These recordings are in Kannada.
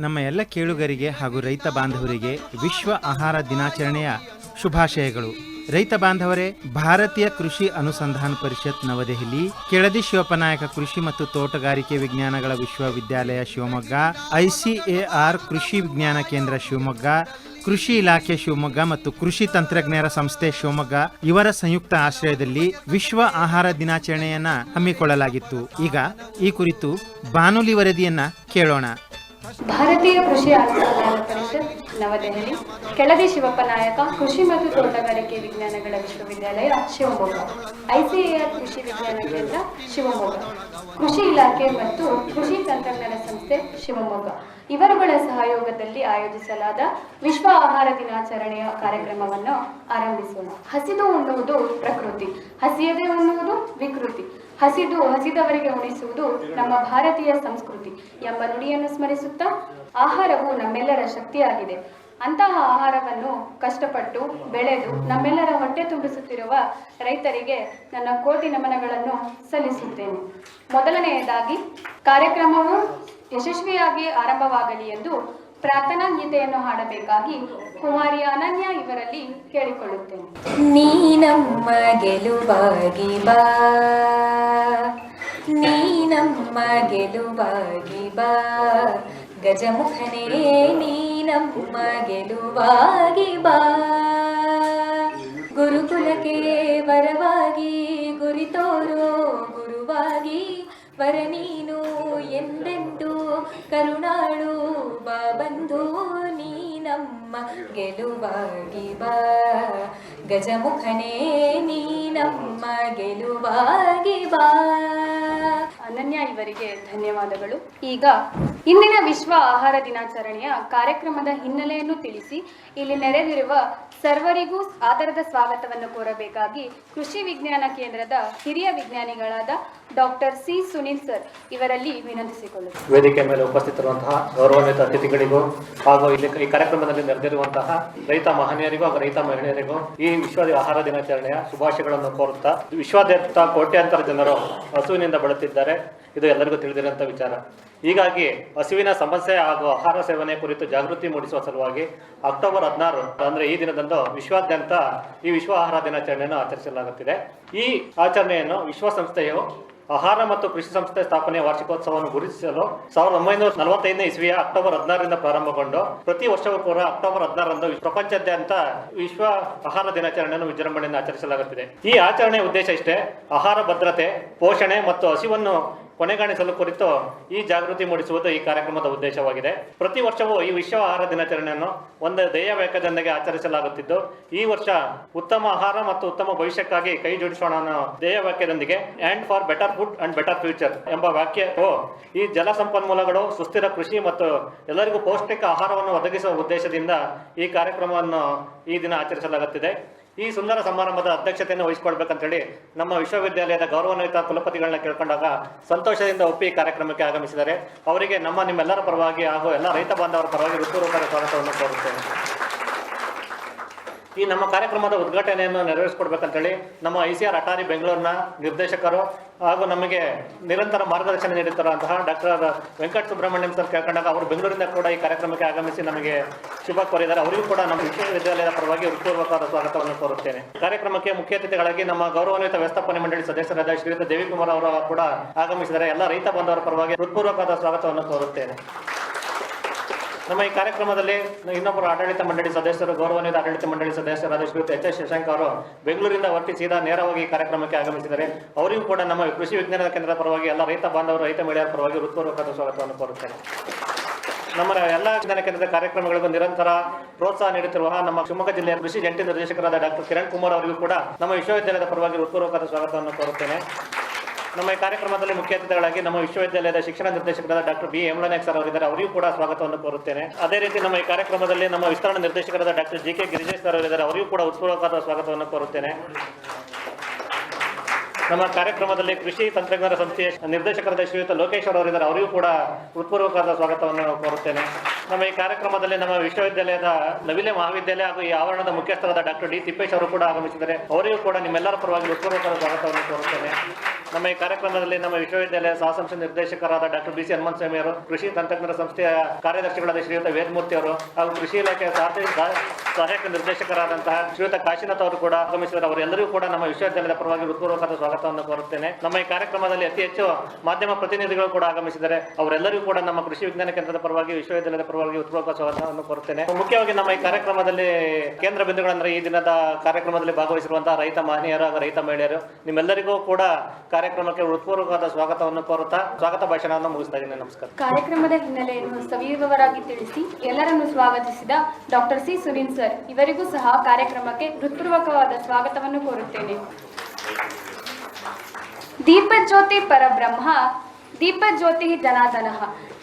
ನಮ್ಮ ಎಲ್ಲ ಕೇಳುಗರಿಗೆ ಹಾಗೂ ರೈತ ಬಾಂಧವರಿಗೆ ವಿಶ್ವ ಆಹಾರ ದಿನಾಚರಣೆಯ ಶುಭಾಶಯಗಳು. ರೈತ ಬಾಂಧವರೇ, ಭಾರತೀಯ ಕೃಷಿ ಅನುಸಂಧಾನ ಪರಿಷತ್ ನವದೆಹಲಿ, ಕೆಳದಿ ಶಿವಪನಾಯಕ ಕೃಷಿ ಮತ್ತು ತೋಟಗಾರಿಕೆ ವಿಜ್ಞಾನಗಳ ವಿಶ್ವವಿದ್ಯಾಲಯ ಶಿವಮೊಗ್ಗ, ಐಸಿಎಆರ್ ಕೃಷಿ ವಿಜ್ಞಾನ ಕೇಂದ್ರ ಶಿವಮೊಗ್ಗ, ಕೃಷಿ ಇಲಾಖೆ ಶಿವಮೊಗ್ಗ ಮತ್ತು ಕೃಷಿ ತಂತ್ರಜ್ಞರ ಸಂಸ್ಥೆ ಶಿವಮೊಗ್ಗ ಇವರ ಸಂಯುಕ್ತ ಆಶ್ರಯದಲ್ಲಿ ವಿಶ್ವ ಆಹಾರ ದಿನಾಚರಣೆಯನ್ನ ಹಮ್ಮಿಕೊಳ್ಳಲಾಗಿತ್ತು. ಈಗ ಈ ಕುರಿತು ಬಾನುಲಿ ವರದಿಯನ್ನ ಕೇಳೋಣ. ಭಾರತೀಯ ಕೃಷಿ ಅನುಸಂಧಾನ ಪರಿಷತ್ ನವದೆಹಲಿ, ಕೆಳದಿ ಶಿವಪ್ಪ ನಾಯಕ, ಕೃಷಿ ಮತ್ತು ತೋಟಗಾರಿಕೆ ವಿಜ್ಞಾನಗಳ ವಿಶ್ವವಿದ್ಯಾಲಯ ಶಿವಮೊಗ್ಗ ಐಸಿಎಆರ್ ಕೃಷಿ ವಿಜ್ಞಾನ ಕೇಂದ್ರ ಶಿವಮೊಗ್ಗ, ಕೃಷಿ ಇಲಾಖೆ ಮತ್ತು ಕೃಷಿ ತಂತ್ರಜ್ಞಾನ ಸಂಸ್ಥೆ ಶಿವಮೊಗ್ಗ. ಇವರುಗಳ ಸಹಯೋಗದಲ್ಲಿ ಆಯೋಜಿಸಲಾದ ವಿಶ್ವ ಆಹಾರ ದಿನಾಚರಣೆಯ ಕಾರ್ಯಕ್ರಮವನ್ನು ಆರಂಭಿಸೋಣ. ಹಸಿದು ಉಣ್ಣುವುದು ಪ್ರಕೃತಿ, ಹಸಿಯದೆ ಉಣ್ಣುವುದು ವಿಕೃತಿ. ಹಸಿದು ಹಸಿದವರಿಗೆ ಉಣಿಸುವುದು ನಮ್ಮ ಭಾರತೀಯ ಸಂಸ್ಕೃತಿ ಎಂಬ ನುಡಿಯನ್ನು ಸ್ಮರಿಸುತ್ತಾ ಆಹಾರವು ನಮ್ಮೆಲ್ಲರ ಶಕ್ತಿಯಾಗಿದೆ. ಅಂತಹ ಆಹಾರವನ್ನು ಕಷ್ಟಪಟ್ಟು ಬೆಳೆದು ನಮ್ಮೆಲ್ಲರ ಹೊಟ್ಟೆ ತುಂಬಿಸುತ್ತಿರುವ ರೈತರಿಗೆ ನನ್ನ ಕೋಟಿ ನಮನಗಳನ್ನು ಸಲ್ಲಿಸುತ್ತೇನೆ. ಮೊದಲನೆಯದಾಗಿ ಕಾರ್ಯಕ್ರಮವು ಯಶಸ್ವಿಯಾಗಿ ಆರಂಭವಾಗಲಿ ಎಂದು ಪ್ರಾರ್ಥನಾ ಗೀತೆಯನ್ನು ಹಾಡಬೇಕಾಗಿ ಕುಮಾರಿ ಅನನ್ಯ ಇವರಲ್ಲಿ ಕೇಳಿಕೊಳ್ಳುತ್ತೇನೆ. ನೀ ನಮ್ಮ ಗೆಲುವಾಗಿ ಬಾ. ನೀ ನಮ್ಮ ಗೆಲುವಾಗಿ ಬಾ. ಗಜಮುಖನೇ, ನೀ ನಮ್ಮ ಗೆಲುವಾಗಿ ಬಾ. ಗುರುಕುಲಕ್ಕೆ ವರವಾಗಿ, ಗುರಿ ತೋರೋ ಗುರುವಾಗಿ, ವರ ನೀನು ಎಂದೆಂದು ಕರುಣಾಳು ಗೆಲುವಾಗಿ ಬಾ ಗಜಮುಖನೇ ನೀ ನಮ್ಮ ಗೆಲುವಾಗಿ ಬಾ. ಅನನ್ಯ ಇವರಿಗೆ ಧನ್ಯವಾದಗಳು. ಈಗ ಇಂದಿನ ವಿಶ್ವ ಆಹಾರ ದಿನಾಚರಣೆಯ ಕಾರ್ಯಕ್ರಮದ ಹಿನ್ನೆಲೆಯನ್ನು ತಿಳಿಸಿ, ಇಲ್ಲಿ ನೆರೆದಿರುವ ಸರ್ವರಿಗೂ ಆಧಾರದ ಸ್ವಾಗತವನ್ನು ಕೋರಬೇಕಾಗಿ ಕೃಷಿ ವಿಜ್ಞಾನ ಕೇಂದ್ರದ ಹಿರಿಯ ವಿಜ್ಞಾನಿಗಳಾದ ಡಾಕ್ಟರ್ ಸಿ ಸುನಿಲ್ ಸರ್ ಇವರಲ್ಲಿ ವಿನಂತಿಸಿಕೊಳ್ಳುತ್ತೇವೆ ವೇದಿಕೆ ಮೇಲೆ ಉಪಸ್ಥಿತರುವಂತಹ ಗೌರವಾನ್ವಿತ ಅತಿಥಿಗಳಿಗೂ ಹಾಗೂ ಇಲ್ಲಿ ಈ ಕಾರ್ಯಕ್ರಮದಲ್ಲಿ ನೆರೆದಿರುವಂತಹ ರೈತ ಮಹನೀಯರಿಗೂ ಹಾಗೂ ರೈತ ಮಹಿಳೆಯರಿಗೂ ಈ ವಿಶ್ವ ಆಹಾರ ದಿನಾಚರಣೆಯ ಶುಭಾಶಯಗಳನ್ನು ಕೋರುತ್ತಾ, ವಿಶ್ವಾದ್ಯಂತ ಕೋಟ್ಯಾಂತರ ಜನರು ಹಸುವಿನಿಂದ ಬಳಲುತ್ತಿದ್ದಾರೆ. ಇದು ಎಲ್ಲರಿಗೂ ತಿಳಿದಿರುವಂತಹ ವಿಚಾರ. ಹೀಗಾಗಿ ಹಸುವಿನ ಸಮಸ್ಯೆ ಹಾಗೂ ಆಹಾರ ಸೇವನೆ ಕುರಿತು ಜಾಗೃತಿ ಮೂಡಿಸುವ ಸಲುವಾಗಿ ಅಕ್ಟೋಬರ್ ಹದಿನಾರು, ಅಂದರೆ ಈ ದಿನದಂದು ವಿಶ್ವಾದ್ಯಂತ ಈ ವಿಶ್ವ ಆಹಾರ ದಿನಾಚರಣೆಯನ್ನು ಆಚರಿಸಲಾಗುತ್ತಿದೆ. ಈ ಆಚರಣೆಯನ್ನು ವಿಶ್ವಸಂಸ್ಥೆಯು ಆಹಾರ ಮತ್ತು ಕೃಷಿ ಸಂಸ್ಥೆ ಸ್ಥಾಪನೆಯ ವಾರ್ಷಿಕೋತ್ಸವವನ್ನು ಗುರುತಿಸಲು ಸಾವಿರದ ಒಂಬೈನೂರ ನಲವತ್ತೈದನೇ ಇಸ್ವಿಯ ಅಕ್ಟೋಬರ್ ಹದಿನಾರರಿಂದ ಪ್ರಾರಂಭಗೊಂಡು, ಪ್ರತಿ ವರ್ಷವೂ ಕೂಡ ಅಕ್ಟೋಬರ್ ಹದಿನಾರರಂದು ಪ್ರಪಂಚದಾದ್ಯಂತ ವಿಶ್ವ ಆಹಾರ ದಿನಾಚರಣೆಯನ್ನು ವಿಜೃಂಭಣೆಯಿಂದ ಆಚರಿಸಲಾಗುತ್ತಿದೆ. ಈ ಆಚರಣೆಯ ಉದ್ದೇಶ ಇಷ್ಟೇ, ಆಹಾರ ಭದ್ರತೆ, ಪೋಷಣೆ ಮತ್ತು ಹಸಿವನ್ನು ಕೊನೆಗಾಣಿಸಲು ಕುರಿತು ಈ ಜಾಗೃತಿ ಮೂಡಿಸುವುದು ಈ ಕಾರ್ಯಕ್ರಮದ ಉದ್ದೇಶವಾಗಿದೆ. ಪ್ರತಿ ವರ್ಷವೂ ಈ ವಿಶ್ವ ಆಹಾರ ದಿನಾಚರಣೆಯನ್ನು ಒಂದು ಧ್ಯೇಯ ವಾಕ್ಯದೊಂದಿಗೆ ಆಚರಿಸಲಾಗುತ್ತಿದ್ದು, ಈ ವರ್ಷ ಉತ್ತಮ ಆಹಾರ ಮತ್ತು ಉತ್ತಮ ಭವಿಷ್ಯಕ್ಕಾಗಿ ಕೈ ಜೋಡಿಸೋಣ ಧ್ಯೇಯ ವಾಕ್ಯದೊಂದಿಗೆ and for better food and better future ಎಂಬ ವಾಕ್ಯವು ಈ ಜಲ ಸಂಪನ್ಮೂಲಗಳು ಸುಸ್ಥಿರ ಕೃಷಿ ಮತ್ತು ಎಲ್ಲರಿಗೂ ಪೌಷ್ಟಿಕ ಆಹಾರವನ್ನು ಒದಗಿಸುವ ಉದ್ದೇಶದಿಂದ ಈ ಕಾರ್ಯಕ್ರಮವನ್ನು ಈ ದಿನ ಆಚರಿಸಲಾಗುತ್ತಿದೆ. ಈ ಸುಂದರ ಸಮಾರಂಭದ ಅಧ್ಯಕ್ಷತೆಯನ್ನು ವಹಿಸಿಕೊಳ್ಬೇಕಂತ ಹೇಳಿ ನಮ್ಮ ವಿಶ್ವವಿದ್ಯಾಲಯದ ಗೌರವಾನ್ವಿತ ಕುಲಪತಿಗಳನ್ನ ಕೇಳ್ಕೊಂಡಾಗ ಸಂತೋಷದಿಂದ ಒಪ್ಪಿ ಕಾರ್ಯಕ್ರಮಕ್ಕೆ ಆಗಮಿಸಿದ್ದಾರೆ. ಅವರಿಗೆ ನಮ್ಮ ನಿಮ್ಮೆಲ್ಲರ ಪರವಾಗಿ ಹಾಗೂ ಎಲ್ಲ ರೈತ ಬಾಂಧವರ ಪರವಾಗಿ ಹೃತ್ಪೂರ್ವಕ ಸ್ವಾಗತವನ್ನು ಕೋರುತ್ತೇನೆ. ಈ ನಮ್ಮ ಕಾರ್ಯಕ್ರಮದ ಉದ್ಘಾಟನೆಯನ್ನು ನೆರವೇರಿಸಿಕೊಡ್ಬೇಕಂತೇಳಿ ನಮ್ಮ ಐ ಸಿ ಆರ್ ಅಟಾರಿ ಬೆಂಗಳೂರಿನ ನಿರ್ದೇಶಕರು ಹಾಗೂ ನಮಗೆ ನಿರಂತರ ಮಾರ್ಗದರ್ಶನ ನೀಡುತ್ತಿರುವಂತಹ ಡಾಕ್ಟರ್ ವೆಂಕಟ ಸುಬ್ರಹ್ಮಣ್ಯಂ ಸರ್ ಕೇಳ್ಕೊಂಡಾಗ ಅವರು ಬೆಂಗಳೂರಿಂದ ಕೂಡ ಈ ಕಾರ್ಯಕ್ರಮಕ್ಕೆ ಆಗಮಿಸಿ ನಮಗೆ ಶುಭ ಕೋರಿದ್ದಾರೆ. ಅವರಿಗೂ ಕೂಡ ನಮ್ಮ ವಿಶ್ವವಿದ್ಯಾಲಯದ ಪರವಾಗಿ ಹೃತ್ಪೂರ್ವಕವಾದ ಸ್ವಾಗತವನ್ನು ಕೋರುತ್ತೇನೆ. ಕಾರ್ಯಕ್ರಮಕ್ಕೆ ಮುಖ್ಯ ಅತಿಥಿಗಳಾಗಿ ನಮ್ಮ ಗೌರವಾನ್ವಿತ ವ್ಯವಸ್ಥಾಪನೆ ಮಂಡಳಿ ಸದಸ್ಯರಾದ ಶ್ರೀಯುತ ದೇವಿಕುಮಾರ್ ಅವರು ಕೂಡ ಆಗಮಿಸಿದ್ದಾರೆ. ಎಲ್ಲ ರೈತ ಬಾಂಧವರ ಪರವಾಗಿ ಹೃತ್ಪೂರ್ವಕವಾದ ಸ್ವಾಗತವನ್ನು ಕೋರುತ್ತೇನೆ. ನಮ್ಮ ಈ ಕಾರ್ಯಕ್ರಮದಲ್ಲಿ ಇನ್ನೊಬ್ಬರು ಆಡಳಿತ ಮಂಡಳಿ ಸದಸ್ಯರು, ಗೌರವಾನ್ವಿತ ಆಡಳಿತ ಮಂಡಳಿ ಸದಸ್ಯರಾದ ಶ್ರೀಯುತ ಎಚ್ ಎಸ್ ಶಶಾಂಕ್ ಅವರು ಬೆಂಗಳೂರಿಂದ ಹೊರಟಿ ಸೀದಾ ನೇರವಾಗಿ ಕಾರ್ಯಕ್ರಮಕ್ಕೆ ಆಗಮಿಸಿದ್ದಾರೆ. ಅವರಿಗೂ ಕೂಡ ನಮ್ಮ ಕೃಷಿ ವಿಜ್ಞಾನ ಕೇಂದ್ರದ ಪರವಾಗಿ ಎಲ್ಲ ರೈತ ಬಾಂಧವರು, ರೈತ ಮಹಿಳೆಯರ ಪರವಾಗಿ ಹೃತ್ಪೂರ್ವಕವಾದ ಸ್ವಾಗತವನ್ನು ಕೋರುತ್ತೇನೆ. ನಮ್ಮ ಎಲ್ಲ ವಿಜ್ಞಾನ ಕೇಂದ್ರದ ಕಾರ್ಯಕ್ರಮಗಳಿಗೂ ನಿರಂತರ ಪ್ರೋತ್ಸಾಹ ನೀಡುತ್ತಿರುವ ನಮ್ಮ ಶಿವಮೊಗ್ಗ ಜಿಲ್ಲೆಯ ಕೃಷಿ ಜಂಟಿ ನಿರ್ದೇಶಕರಾದ ಡಾಕ್ಟರ್ ಕಿರಣ್ ಕುಮಾರ್ ಅವರಿಗೂ ಕೂಡ ನಮ್ಮ ವಿಶ್ವವಿದ್ಯಾಲಯದ ಪರವಾಗಿ ಹೃತ್ಪೂರ್ವಕವಾದ ಸ್ವಾಗತವನ್ನು ಕೋರುತ್ತೇನೆ. ನಮ್ಮ ಈ ಕಾರ್ಯಕ್ರಮದಲ್ಲಿ ಮುಖ್ಯ ಅತಿಥಿಗಳಾಗಿ ನಮ್ಮ ವಿಶ್ವವಿದ್ಯಾಲಯದ ಶಿಕ್ಷಣ ನಿರ್ದೇಶಕರಾದ ಡಾಕ್ಟರ್ ಬಿ ಯಮಲನಾಯಕ್ ಸರ್ ಅವರಿದ್ದಾರೆ. ಅವರಿಗೂ ಕೂಡ ಸ್ವಾಗತವನ್ನು ಕೋರುತ್ತೇನೆ. ಅದೇ ರೀತಿ ನಮ್ಮ ಈ ಕಾರ್ಯಕ್ರಮದಲ್ಲಿ ನಮ್ಮ ವಿಸ್ತರಣಾ ನಿರ್ದೇಶಕರಾದ doctor G K Girijesh sir ಅವರಿದ್ದಾರೆ. ಅವರಿಗೂ ಕೂಡ ಉತ್ಪೂರ್ವಕವಾದ ಸ್ವಾಗತವನ್ನು ಕೋರುತ್ತೇನೆ. ನಮ್ಮ ಕಾರ್ಯಕ್ರಮದಲ್ಲಿ ಕೃಷಿ ತಂತ್ರಜ್ಞರ ಸಂಸ್ಥೆಯ ನಿರ್ದೇಶಕರಾದ ಶ್ರೀಯುತ ಲೋಕೇಶ್ ಅವರಿದ್ದಾರೆ. ಅವರಿಗೂ ಕೂಡ ಹೃತ್ಪೂರ್ವಕವಾದ ಸ್ವಾಗತವನ್ನು ಕೋರುತ್ತೇನೆ. ನಮ್ಮ ಈ ಕಾರ್ಯಕ್ರಮದಲ್ಲಿ ನಮ್ಮ ವಿಶ್ವವಿದ್ಯಾಲಯದ ನವಿಲೆ ಮಹಾವಿದ್ಯಾಲಯ ಹಾಗೂ ಈ ಆವರಣದ ಮುಖ್ಯಸ್ಥರಾದ ಡಾಕ್ಟರ್ ಡಿ ತಿಪ್ಪೇಶ್ ಅವರು ಕೂಡ ಆಗಮಿಸಿದ್ದಾರೆ. ಅವರಿಗೂ ಕೂಡ ನಿಮ್ಮೆಲ್ಲರ ಪರವಾಗಿ ಹೃತ್ಪೂರ್ವಕವಾದ ಸ್ವಾಗತವನ್ನು ಕೋರುತ್ತೇನೆ. ನಮ್ಮ ಈ ಕಾರ್ಯಕ್ರಮದಲ್ಲಿ ನಮ್ಮ ವಿಶ್ವವಿದ್ಯಾಲಯ ಸಹಸಂಸ್ಥೆ ನಿರ್ದೇಶಕರಾದ doctor B C Hanumantha Swamy ಅವರು, ಕೃಷಿ ತಂತ್ರಜ್ಞರ ಸಂಸ್ಥೆಯ ಕಾರ್ಯದರ್ಶಿಗಳಾದ ಶ್ರೀಯುತ ವೇದಮೂರ್ತಿ ಅವರು ಹಾಗೂ ಕೃಷಿ ಇಲಾಖೆಯ ಸಹ- ಸಹ- ಸಹಾಯಕ ನಿರ್ದೇಶಕರಾದಂತಹ ಶ್ರೀಯುತ ಕಾಶಿನಾಥ್ ಅವರು ಕೂಡ ಆಗಮಿಸಿದ್ದಾರೆ. ಅವರೆಲ್ಲರಿಗೂ ಕೂಡ ನಮ್ಮ ವಿಶ್ವವಿದ್ಯಾಲಯದ ಪರವಾಗಿ ಹೃತ್ಪೂರ್ವಕವಾದ ಸ್ವಾಗತವನ್ನು ಕೋರುತ್ತೇನೆ ನಮ್ಮ ಈ ಕಾರ್ಯಕ್ರಮದಲ್ಲಿ ಅತಿ ಹೆಚ್ಚು ಮಾಧ್ಯಮ ಪ್ರತಿನಿಧಿಗಳು ಕೂಡ ಆಗಮಿಸಿದರೆ ಅವರೆಲ್ಲರಿಗೂ ಕೂಡ ನಮ್ಮ ಕೃಷಿ ವಿಜ್ಞಾನ ಕೇಂದ್ರದ ಪರವಾಗಿ, ವಿಶ್ವವಿದ್ಯಾಲಯದ ಪರವಾಗಿ ಹೃತ್ಪೂರ್ವಕ ಸ್ವಾಗತವನ್ನು ಕೋರುತ್ತೇನೆ. ಮುಖ್ಯವಾಗಿ ನಮ್ಮ ಈ ಕಾರ್ಯಕ್ರಮದಲ್ಲಿ ಕೇಂದ್ರ ಬಿಂದುಗಳಂದ್ರೆ ಈ ದಿನದ ಕಾರ್ಯಕ್ರಮದಲ್ಲಿ ಭಾಗವಹಿಸಿರುವಂತಹ ರೈತ ಮಹನೀಯರು ಹಾಗೂ ರೈತ ಮಹಿಳೆಯರು, ನಿಮ್ಮೆಲ್ಲರಿಗೂ ಕೂಡ ಕಾರ್ಯಕ್ರಮಕ್ಕೆ ಉತ್ಪೂರ್ವಕವಾದ ಸ್ವಾಗತವನ್ನು ಕೋರುತ್ತಾ ಸ್ವಾಗತ ಭಾಷಣವನ್ನು ಮುಗಿಸ್ತಾ ಇದ್ದೀನಿ. ನಮಸ್ಕಾರ. ಕಾರ್ಯಕ್ರಮದ ಹಿನ್ನೆಲೆಯನ್ನು ಸವಿವರವಾಗಿ ತಿಳಿಸಿ ಎಲ್ಲರನ್ನು ಸ್ವಾಗತಿಸಿದ ಡಾಕ್ಟರ್ ಸಿ ಸುನಿಲ್ ಸರ್, ಇವರಿಗೂ ಸಹ ಕಾರ್ಯಕ್ರಮಕ್ಕೆ ಹೃತ್ಪೂರ್ವಕವಾದ ಸ್ವಾಗತವನ್ನು ಕೋರುತ್ತೇನೆ. ದೀಪಜ್ಯೋತಿ ಪರಬ್ರಹ್ಮ, ದೀಪಜ್ಯೋತಿ ಜನಾದನ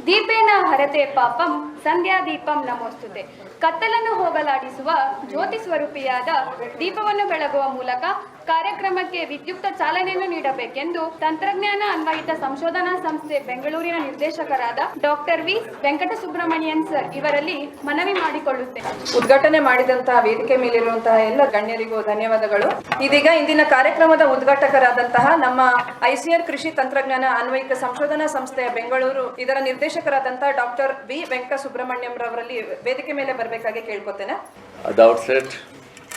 ದೀಪೇನ ಹರತೆ ಪಾಪಂ ಸಂಧ್ಯಾ ದೀಪಂ ನಮೋಸ್ತುತೆ. ಕತ್ತಲನ್ನು ಹೋಗಲಾಡಿಸುವ ಜ್ಯೋತಿ ಸ್ವರೂಪಿಯಾದ ದೀಪವನ್ನು ಬೆಳಗುವ ಮೂಲಕ ಕಾರ್ಯಕ್ರಮಕ್ಕೆ ವಿದ್ಯುಕ್ತ ಚಾಲನೆಯನ್ನು ನೀಡಬೇಕೆಂದು ತಂತ್ರಜ್ಞಾನ ಅನ್ವಯಿತ ಸಂಶೋಧನಾ ಸಂಸ್ಥೆ ಬೆಂಗಳೂರಿನ ನಿರ್ದೇಶಕರಾದ ಡಾಕ್ಟರ್ ವಿ. ವೆಂಕಟಸುಬ್ರಹ್ಮಣ್ಯನ್ ಸರ್ ಇವರಲ್ಲಿ ಮನವಿ ಮಾಡಿಕೊಳ್ಳುತ್ತೇನೆ. ಉದ್ಘಾಟನೆ ಮಾಡಿದಂತಹ ವೇದಿಕೆ ಮೇಲಿರುವಂತಹ ಎಲ್ಲ ಗಣ್ಯರಿಗೂ ಧನ್ಯವಾದಗಳು. ಇದೀಗ ಇಂದಿನ ಕಾರ್ಯಕ್ರಮದ ಉದ್ಘಾಟಕರಾದಂತಹ ನಮ್ಮ ಐಸಿಆರ್ ಕೃಷಿ ತಂತ್ರಜ್ಞಾನ ಅನ್ವಯಿಕ ಸಂಶೋಧನಾ ಸಂಸ್ಥೆಯ ಬೆಂಗಳೂರು ಇದರ ನಿರ್ದೇಶಕರಾದಂತಹ ಡಾಕ್ಟರ್ ವಿ. ವೆಂಕಟ ಸುಬ್ರಹ್ಮಣ್ಯಂ ರವರಲ್ಲಿ ವೇದಿಕೆ ಮೇಲೆ ಬರಬೇಕಾಗಿ ಕೇಳ್ಕೊತೇನೆ.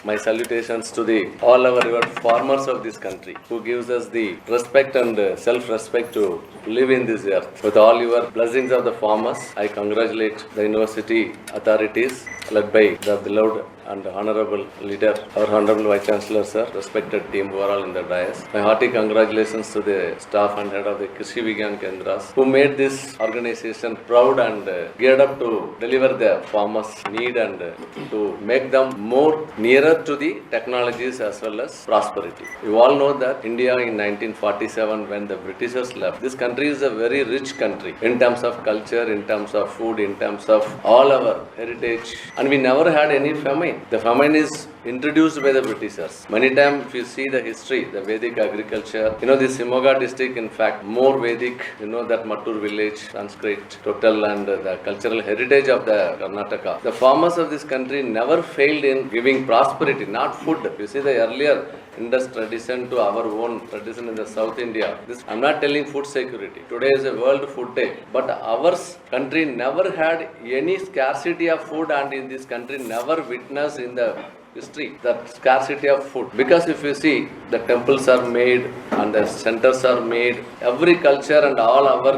My salutations to the all our your farmers of this country who gives us the respect and uh, self-respect to live in this earth. With all your blessings of the farmers, I congratulate the university authorities led by the beloved and honorable leader, our honorable vice chancellor sir, respected team overall in the dais. My hearty congratulations to the staff and head of the Krishi Vigyan Kendras who made this organization proud and uh, geared up to deliver the farmers' need and uh, to make them more nearer to the technologies as well as prosperity. You all know that India in 1947 when the Britishers left, this country is a very rich country in terms of culture, in terms of food, in terms of all our heritage and we never had any famine. The famine is introduced by the Britishers. Many times if you see the history, the Vedic agriculture, you know this Simoga district in fact more Vedic, you know that Mattur village, Sanskrit, total and the cultural heritage of the Karnataka. The farmers of this country never failed in giving prosperity, not food. You see the earlier Indus tradition to our own tradition in the South India. This I'm not telling food security. Today is a World Food Day, but our country never had any scarcity of food, and in this country never witnessed in the history that scarcity of food because if you see the temples are made and the centers are made every culture and all our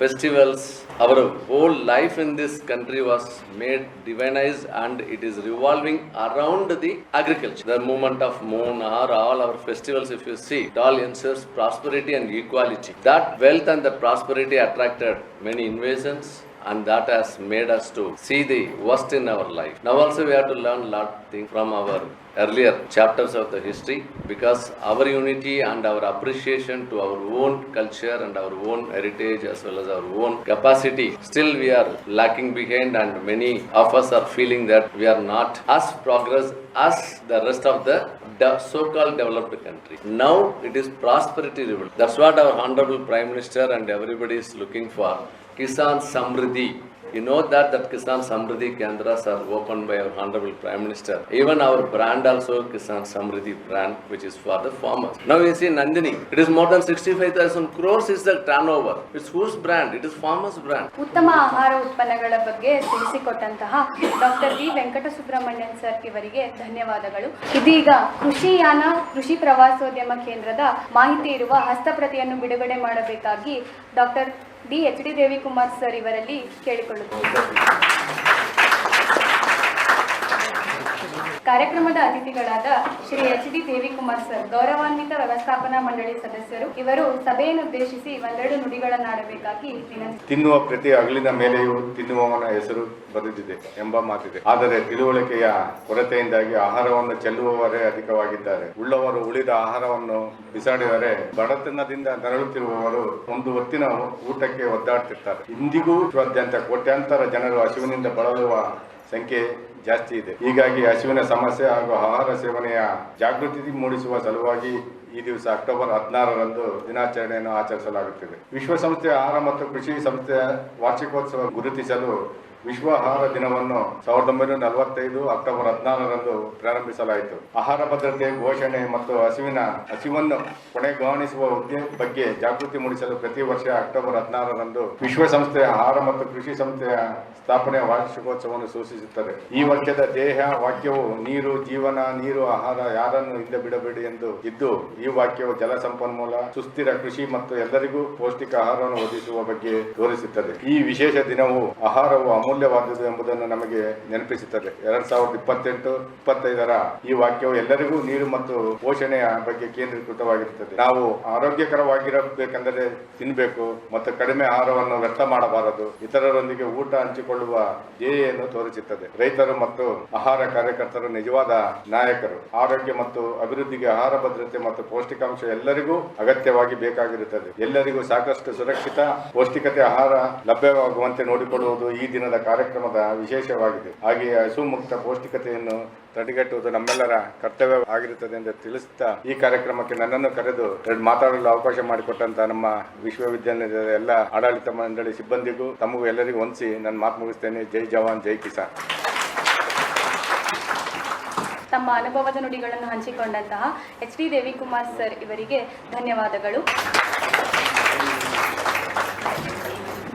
festivals our whole life in this country was made divinized and it is revolving around the agriculture. The movement of moon or all our festivals, if you see, it all ensures prosperity and equality. That wealth and the prosperity attracted many invasions and that has made us to see the worst in our life. Now also we have to learn a lot things from our earlier chapters of the history because our unity and our appreciation to our own culture and our own heritage as well as our own capacity still we are lacking behind and many of us are feeling that we are not as progress as the rest of the so-called developed country. Now it is prosperity revolution. That's what our honorable prime minister and everybody is looking for. Kisan Samriddhi. You know that that Kisan Samriddhi Kendra are open by our honourable prime minister even our brand also Kisan Samriddhi brand which is for the farmer you is Nandini it is more than sixty five thousand crores is the turnover it's whose brand it is farmers brand ಉತ್ತಮ ಆಹಾರ ಉತ್ಪನ್ನಗಳ ಬಗ್ಗೆ ತಿಳಿಸಿಕೊಟ್ಟಂತಹ ಡಾಕ್ಟರ್ ವಿ ವೆಂಕಟಸುಬ್ರಹ್ಮಣ್ಯನ್ ಸರ್ ಇವರಿಗೆ ಧನ್ಯವಾದಗಳು. ಇದೀಗ ಕೃಷಿ ಯಾನ ಕೃಷಿ ಪ್ರವಾಸೋದ್ಯಮ ಕೇಂದ್ರದ ಮಾಹಿತಿ ಇರುವ ಹಸ್ತಪ್ರತಿಯನ್ನು ಬಿಡುಗಡೆ ಮಾಡಬೇಕಾಗಿ doctor D H D Devikumar sir ಇವರಲ್ಲಿ ಕೇಳಿಕೊಳ್ಳುತ್ತೇವೆ. ಕಾರ್ಯಕ್ರಮದ ಅತಿಥಿಗಳಾದ Shri H D Devikumar sir, ಗೌರವಾನ್ವಿತ ವ್ಯವಸ್ಥಾಪನಾ ಮಂಡಳಿ ಸದಸ್ಯರು, ಇವರು ಸಭೆಯನ್ನು ಉದ್ದೇಶಿಸಿ ಒಂದೆರಡು ನುಡಿಗಳನ್ನಾಡಬೇಕಾಗಿ ತಿನ್ನುವ ಪ್ರತಿ ಅಗಲಿನ ಮೇಲೆಯೂ ತಿನ್ನುವವನ ಹೆಸರು ಬರೆದಿದೆ ಎಂಬ ಮಾತಿದೆ. ಆದರೆ ತಿಳುವಳಿಕೆಯ ಕೊರತೆಯಿಂದಾಗಿ ಆಹಾರವನ್ನು ಚೆಲ್ಲುವವರೇ ಅಧಿಕವಾಗಿದ್ದಾರೆ. ಉಳ್ಳವರು ಉಳಿದ ಆಹಾರವನ್ನು ಬಿಸಾಡಿದರೆ ಬಡತನದಿಂದ ನರಳುತ್ತಿರುವವರು ಒಂದು ಹೊತ್ತಿನ ಊಟಕ್ಕೆ ಒದ್ದಾಡ್ತಿರ್ತಾರೆ. ಇಂದಿಗೂ ವಿಶ್ವಾದ್ಯಂತ ಕೋಟ್ಯಾಂತರ ಜನರು ಹಸಿವಿನಿಂದ ಬಳಲುವ ಸಂಖ್ಯೆ ಜಾಸ್ತಿ ಇದೆ. ಹೀಗಾಗಿ ಹಸಿವಿನ ಸಮಸ್ಯೆ ಹಾಗೂ ಆಹಾರ ಸೇವನೆಯ ಜಾಗೃತಿ ಮೂಡಿಸುವ ಸಲುವಾಗಿ ಈ ದಿವಸ ಅಕ್ಟೋಬರ್ ಹದಿನಾರರಂದು ದಿನಾಚರಣೆಯನ್ನು ಆಚರಿಸಲಾಗುತ್ತಿದೆ. ವಿಶ್ವಸಂಸ್ಥೆಯ ಆಹಾರ ಮತ್ತು ಕೃಷಿ ಸಂಸ್ಥೆಯ ವಾರ್ಷಿಕೋತ್ಸವ ಗುರುತಿಸಲು ವಿಶ್ವ ಆಹಾರ ದಿನವನ್ನು ಸಾವಿರದ ಒಂಬೈನೂರ ನಲವತ್ತೈದು ಅಕ್ಟೋಬರ್ ಹದಿನಾರರಂದು ಪ್ರಾರಂಭಿಸಲಾಯಿತು. ಆಹಾರ ಭದ್ರತೆ ಘೋಷಣೆ ಮತ್ತು ಹಸಿವಿನ, ಹಸಿವನ್ನು ಕೊನೆಗಾಣಿಸುವ ಬಗ್ಗೆ ಜಾಗೃತಿ ಮೂಡಿಸಲು ಪ್ರತಿ ವರ್ಷ ಅಕ್ಟೋಬರ್ ಹದಿನಾರರಂದು ವಿಶ್ವಸಂಸ್ಥೆಯ ಆಹಾರ ಮತ್ತು ಕೃಷಿ ಸಂಸ್ಥೆಯ ಸ್ಥಾಪನೆಯ ವಾರ್ಷಿಕೋತ್ಸವವನ್ನು ಸೂಚಿಸುತ್ತದೆ. ಈ ವರ್ಷದ ದೇಹ, ವಾಕ್ಯವು ನೀರು, ಜೀವನ, ನೀರು, ಆಹಾರ, ಯಾರನ್ನು ಹಿಂದೆ ಬಿಡಬೇಡಿ ಎಂದು ಇದ್ದು, ಈ ವಾಕ್ಯವು ಜಲ ಸಂಪನ್ಮೂಲ, ಸುಸ್ಥಿರ ಕೃಷಿ ಮತ್ತು ಎಲ್ಲರಿಗೂ ಪೌಷ್ಟಿಕ ಆಹಾರವನ್ನು ಒದಗಿಸುವ ಬಗ್ಗೆ ತೋರಿಸುತ್ತದೆ. ಈ ವಿಶೇಷ ದಿನವು ಆಹಾರವು ಅಮೂಲ್ಯವಾದುದು ಎಂಬುದನ್ನು ನಮಗೆ ನೆನಪಿಸುತ್ತದೆ. ಎರಡ್ ಸಾವಿರದ ಇಪ್ಪತ್ತೆಂಟು, ಇಪ್ಪತ್ತೈದರ ಈ ವಾಕ್ಯವು ಎಲ್ಲರಿಗೂ ನೀರು ಮತ್ತು ಪೋಷಣೆಯ ಬಗ್ಗೆ ಕೇಂದ್ರೀಕೃತವಾಗಿರುತ್ತದೆ. ನಾವು ಆರೋಗ್ಯಕರವಾಗಿರಬೇಕೆಂದರೆ ತಿನ್ನಬೇಕು ಮತ್ತು ಕಡಿಮೆ ಆಹಾರವನ್ನು ವ್ಯರ್ಥ ಮಾಡಬಾರದು. ಇತರರೊಂದಿಗೆ ಊಟ ಹಂಚಿಕೊಳ್ಳುವ ಧ್ಯೇಯನ್ನು ತೋರಿಸುತ್ತದೆ. ರೈತರು ಮತ್ತು ಆಹಾರ ಕಾರ್ಯಕರ್ತರು ನಿಜವಾದ ನಾಯಕರು. ಆರೋಗ್ಯ ಮತ್ತು ಅಭಿವೃದ್ಧಿಗೆ ಆಹಾರ ಭದ್ರತೆ ಮತ್ತು ಪೌಷ್ಟಿಕಾಂಶ ಎಲ್ಲರಿಗೂ ಅಗತ್ಯವಾಗಿ ಬೇಕಾಗಿರುತ್ತದೆ. ಎಲ್ಲರಿಗೂ ಸಾಕಷ್ಟು ಸುರಕ್ಷಿತ, ಪೌಷ್ಟಿಕತೆ ಆಹಾರ ಲಭ್ಯವಾಗುವಂತೆ ನೋಡಿಕೊಳ್ಳುವುದು ಈ ದಿನದ ಕಾರ್ಯಕ್ರಮದ ವಿಶೇಷವಾಗಿದೆ. ಹಾಗೆಯೇ ಹಸು ಮುಕ್ತ ಪೌಷ್ಟಿಕತೆಯನ್ನು ತಡೆಗಟ್ಟುವುದು ನಮ್ಮೆಲ್ಲರ ಕರ್ತವ್ಯ ಆಗಿರುತ್ತದೆ ಎಂದು ತಿಳಿಸುತ್ತಾ ಈ ಕಾರ್ಯಕ್ರಮಕ್ಕೆ ನನ್ನನ್ನು ಕರೆದು ಮಾತಾಡಲು ಅವಕಾಶ ಮಾಡಿಕೊಟ್ಟಂತ ನಮ್ಮ ವಿಶ್ವವಿದ್ಯಾಲಯದ ಎಲ್ಲ ಆಡಳಿತ ಮಂಡಳಿ ಸಿಬ್ಬಂದಿಗೂ ತಮಗೂ ಎಲ್ಲರಿಗೂ ಹೊಂದಿಸಿ ನನ್ನ ಮಾತು ಮುಗಿಸ್ತೇನೆ. ಜೈ ಜವಾನ್, ಜೈ ಕಿಸಾನ್. ತಮ್ಮ ಅನುಭವದ ನುಡಿಗಳನ್ನು ಹಂಚಿಕೊಂಡಂತಹ ಎಚ್ ಡಿ ದೇವಿಕುಮಾರ್ ಸರ್ ಇವರಿಗೆ ಧನ್ಯವಾದಗಳು.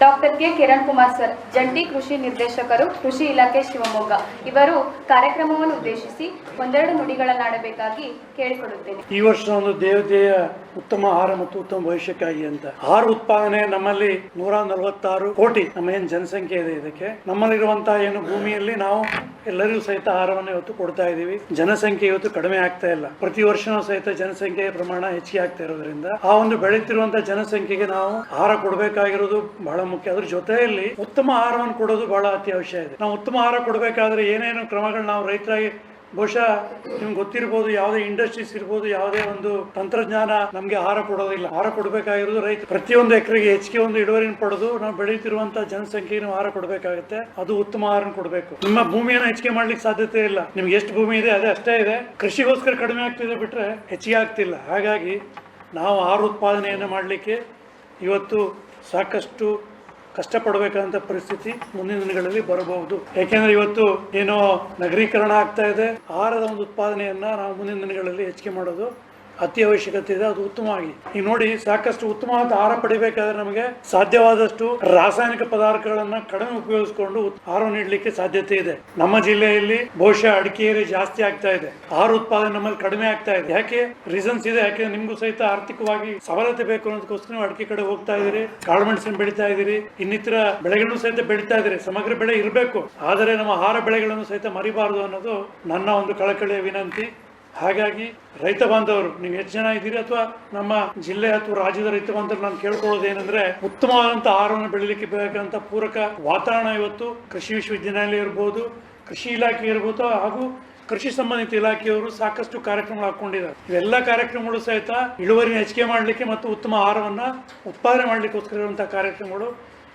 Doctor K Kiran Kumar sir, ಜಂಟಿ ಕೃಷಿ ನಿರ್ದೇಶಕರು, ಕೃಷಿ ಇಲಾಖೆ ಶಿವಮೊಗ್ಗ. ಇವರು ಕಾರ್ಯಕ್ರಮವನ್ನು ಉದ್ದೇಶಿಸಿ ಒಂದೆರಡು ನುಡಿಗಳನ್ನಾಡಬೇಕಾಗಿ ಕೇಳಿಕೊಳ್ಳುತ್ತೇನೆ ಈ ವರ್ಷ ಒಂದು ದೇವತೆಯ ಉತ್ತಮ ಆಹಾರ ಮತ್ತು ಉತ್ತಮ ಭವಿಷ್ಯಕ್ಕಾಗಿ ಅಂತ. ಆಹಾರ ಉತ್ಪಾದನೆ ನಮ್ಮಲ್ಲಿ ನೂರ ನಲವತ್ತಾರು ಕೋಟಿ ನಮ್ಮ ಏನು ಜನಸಂಖ್ಯೆ ಇದೆ ಇದಕ್ಕೆ. ನಮ್ಮಲ್ಲಿರುವಂತಹ ಏನು ಭೂಮಿಯಲ್ಲಿ ನಾವು ಎಲ್ಲರಿಗೂ ಸಹಿತ ಆಹಾರವನ್ನು ಇವತ್ತು ಕೊಡ್ತಾ ಇದ್ದೀವಿ. ಜನಸಂಖ್ಯೆ ಇವತ್ತು ಕಡಿಮೆ ಆಗ್ತಾ ಇಲ್ಲ. ಪ್ರತಿ ವರ್ಷನೂ ಸಹಿತ ಜನಸಂಖ್ಯೆಯ ಪ್ರಮಾಣ ಹೆಚ್ಚಿಗೆ ಆಗ್ತಾ ಇರೋದ್ರಿಂದ ಆ ಒಂದು ಬೆಳೀತಿರುವಂತಹ ಜನಸಂಖ್ಯೆಗೆ ನಾವು ಆಹಾರ ಕೊಡಬೇಕಾಗಿರೋದು ಬಹಳ ಮುಖ್ಯ. ಅದ್ರ ಜೊತೆಯಲ್ಲಿ ಉತ್ತಮ ಆಹಾರವನ್ನು ಕೊಡೋದು ಬಹಳ ಅತ್ಯವಶ್ಯ ಇದೆ. ನಾವು ಉತ್ತಮ ಆಹಾರ ಕೊಡಬೇಕಾದ್ರೆ ಏನೇನು ಕ್ರಮಗಳು ನಾವು ರೈತರಾಗಿ ಬಹುಶಃ ನಿಮ್ಗೆ ಗೊತ್ತಿರ್ಬೋದು, ಯಾವುದೇ ಇಂಡಸ್ಟ್ರೀಸ್ ಇರ್ಬೋದು, ಯಾವುದೇ ಒಂದು ತಂತ್ರಜ್ಞಾನ ನಮಗೆ ಆಹಾರ ಕೊಡೋದಿಲ್ಲ. ಆಹಾರ ಕೊಡಬೇಕಾಗಿರೋದು ರೈತ, ಪ್ರತಿಯೊಂದು ಎಕರೆಗೆ ಹೆಚ್ಚಿಗೆ ಒಂದು ಇಳುವರಿನ ಪಡೆದು ನಾವು ಬೆಳೀತಿರುವಂತಹ ಜನಸಂಖ್ಯೆಗೆ ನಾವು ಆಹಾರ ಕೊಡಬೇಕಾಗುತ್ತೆ. ಅದು ಉತ್ತಮ ಆಹಾರ ಕೊಡಬೇಕು. ನಿಮ್ಮ ಭೂಮಿಯನ್ನು ಹೆಚ್ಚಿಗೆ ಮಾಡ್ಲಿಕ್ಕೆ ಸಾಧ್ಯತೆ ಇಲ್ಲ. ನಿಮ್ಗೆ ಎಷ್ಟು ಭೂಮಿ ಇದೆ, ಅದೇ ಅಷ್ಟೇ ಇದೆ. ಕೃಷಿಗೋಸ್ಕರ ಕಡಿಮೆ ಆಗ್ತಿದೆ ಬಿಟ್ರೆ ಹೆಚ್ಚಿಗೆ ಆಗ್ತಿಲ್ಲ. ಹಾಗಾಗಿ ನಾವು ಆಹಾರ ಉತ್ಪಾದನೆಯನ್ನು ಮಾಡಲಿಕ್ಕೆ ಇವತ್ತು ಸಾಕಷ್ಟು ಕಷ್ಟಪಡಬೇಕಾದಂಥ ಪರಿಸ್ಥಿತಿ ಮುಂದಿನ ದಿನಗಳಲ್ಲಿ ಬರಬಹುದು. ಯಾಕೆಂದ್ರೆ ಇವತ್ತು ಏನೋ ನಗರೀಕರಣ ಆಗ್ತಾ ಇದೆ. ಆಹಾರದ ಒಂದು ಉತ್ಪಾದನೆಯನ್ನ ನಾವು ಮುಂದಿನ ದಿನಗಳಲ್ಲಿ ಹೆಚ್ಚಿಗೆ ಮಾಡೋದು ಅತಿ ಅವಶ್ಯಕತೆ ಇದೆ, ಅದು ಉತ್ತಮವಾಗಿ ಈಗ ನೋಡಿ, ಸಾಕಷ್ಟು ಉತ್ತಮವಾದ ಆಹಾರ ಪಡಿಬೇಕಾದ್ರೆ ನಮಗೆ ಸಾಧ್ಯವಾದಷ್ಟು ರಾಸಾಯನಿಕ ಪದಾರ್ಥಗಳನ್ನ ಕಡಿಮೆ ಉಪಯೋಗಿಸಿಕೊಂಡು ಆಹಾರ ನೀಡಲಿಕ್ಕೆ ಸಾಧ್ಯತೆ ಇದೆ. ನಮ್ಮ ಜಿಲ್ಲೆಯಲ್ಲಿ ಬಹುಶಃ ಅಡಿಕೆಯಲ್ಲಿ ಜಾಸ್ತಿ ಆಗ್ತಾ ಇದೆ. ಆಹಾರ ಉತ್ಪಾದನೆ ನಮ್ಮಲ್ಲಿ ಕಡಿಮೆ ಆಗ್ತಾ ಇದೆ. ಯಾಕೆ? ರೀಸನ್ಸ್ ಇದೆ. ಯಾಕೆ ನಿಮ್ಗೂ ಸಹಿತ ಆರ್ಥಿಕವಾಗಿ ಸವಲತ್ತು ಬೇಕು ಅನ್ನೋದಕ್ಕೋಸ್ಕರ ಅಡಿಕೆ ಕಡೆ ಹೋಗ್ತಾ ಇದೀರಿ ಮೆಣಸಿನ ಬೆಳಿತಾ ಇದೀರಿ ಇನ್ನಿತರ ಬೆಳೆಗಳನ್ನು ಸಹಿತ ಬೆಳಿತಾ ಇದ್ದೀರಿ. ಸಮಗ್ರ ಬೆಳೆ ಇರಬೇಕು. ಆದರೆ ನಮ್ಮ ಆಹಾರ ಬೆಳೆಗಳನ್ನು ಸಹಿತ ಮರಿಬಾರದು ಅನ್ನೋದು ನನ್ನ ಒಂದು ಕಳಕಳಿಯ ವಿನಂತಿ. ಹಾಗಾಗಿ ರೈತ ಬಾಂಧವರು, ನೀವು ಎಷ್ಟು ಜನ ಇದ್ದೀರಿ ಅಥವಾ ನಮ್ಮ ಜಿಲ್ಲೆ ಅಥವಾ ರಾಜ್ಯದ ರೈತ ಬಾಂಧವರು ನಾನು ಕೇಳ್ಕೊಳ್ಳೋದು ಏನಂದ್ರೆ ಉತ್ತಮವಾದಂಥ ಆಹಾರವನ್ನು ಬೆಳಿಲಿಕ್ಕೆ ಬೇಕಾದಂಥ ಪೂರಕ ವಾತಾವರಣ ಇವತ್ತು ಕೃಷಿ ವಿಶ್ವವಿದ್ಯಾನಿಲಯ ಇರ್ಬೋದು, ಕೃಷಿ ಇಲಾಖೆ ಇರ್ಬೋದು ಹಾಗೂ ಕೃಷಿ ಸಂಬಂಧಿತ ಇಲಾಖೆಯವರು ಸಾಕಷ್ಟು ಕಾರ್ಯಕ್ರಮಗಳು ಹಾಕೊಂಡಿದ್ದಾರೆ ಇವೆಲ್ಲ ಕಾರ್ಯಕ್ರಮಗಳು ಸಹಿತ ಇಳುವರಿನ ಹೆಚ್ಚಿಗೆ ಮಾಡಲಿಕ್ಕೆ ಮತ್ತು ಉತ್ತಮ ಆಹಾರವನ್ನು ಉತ್ಪಾದನೆ ಮಾಡಲಿಕ್ಕೋಸ್ಕರ ಇರುವಂತಹ ಕಾರ್ಯಕ್ರಮಗಳು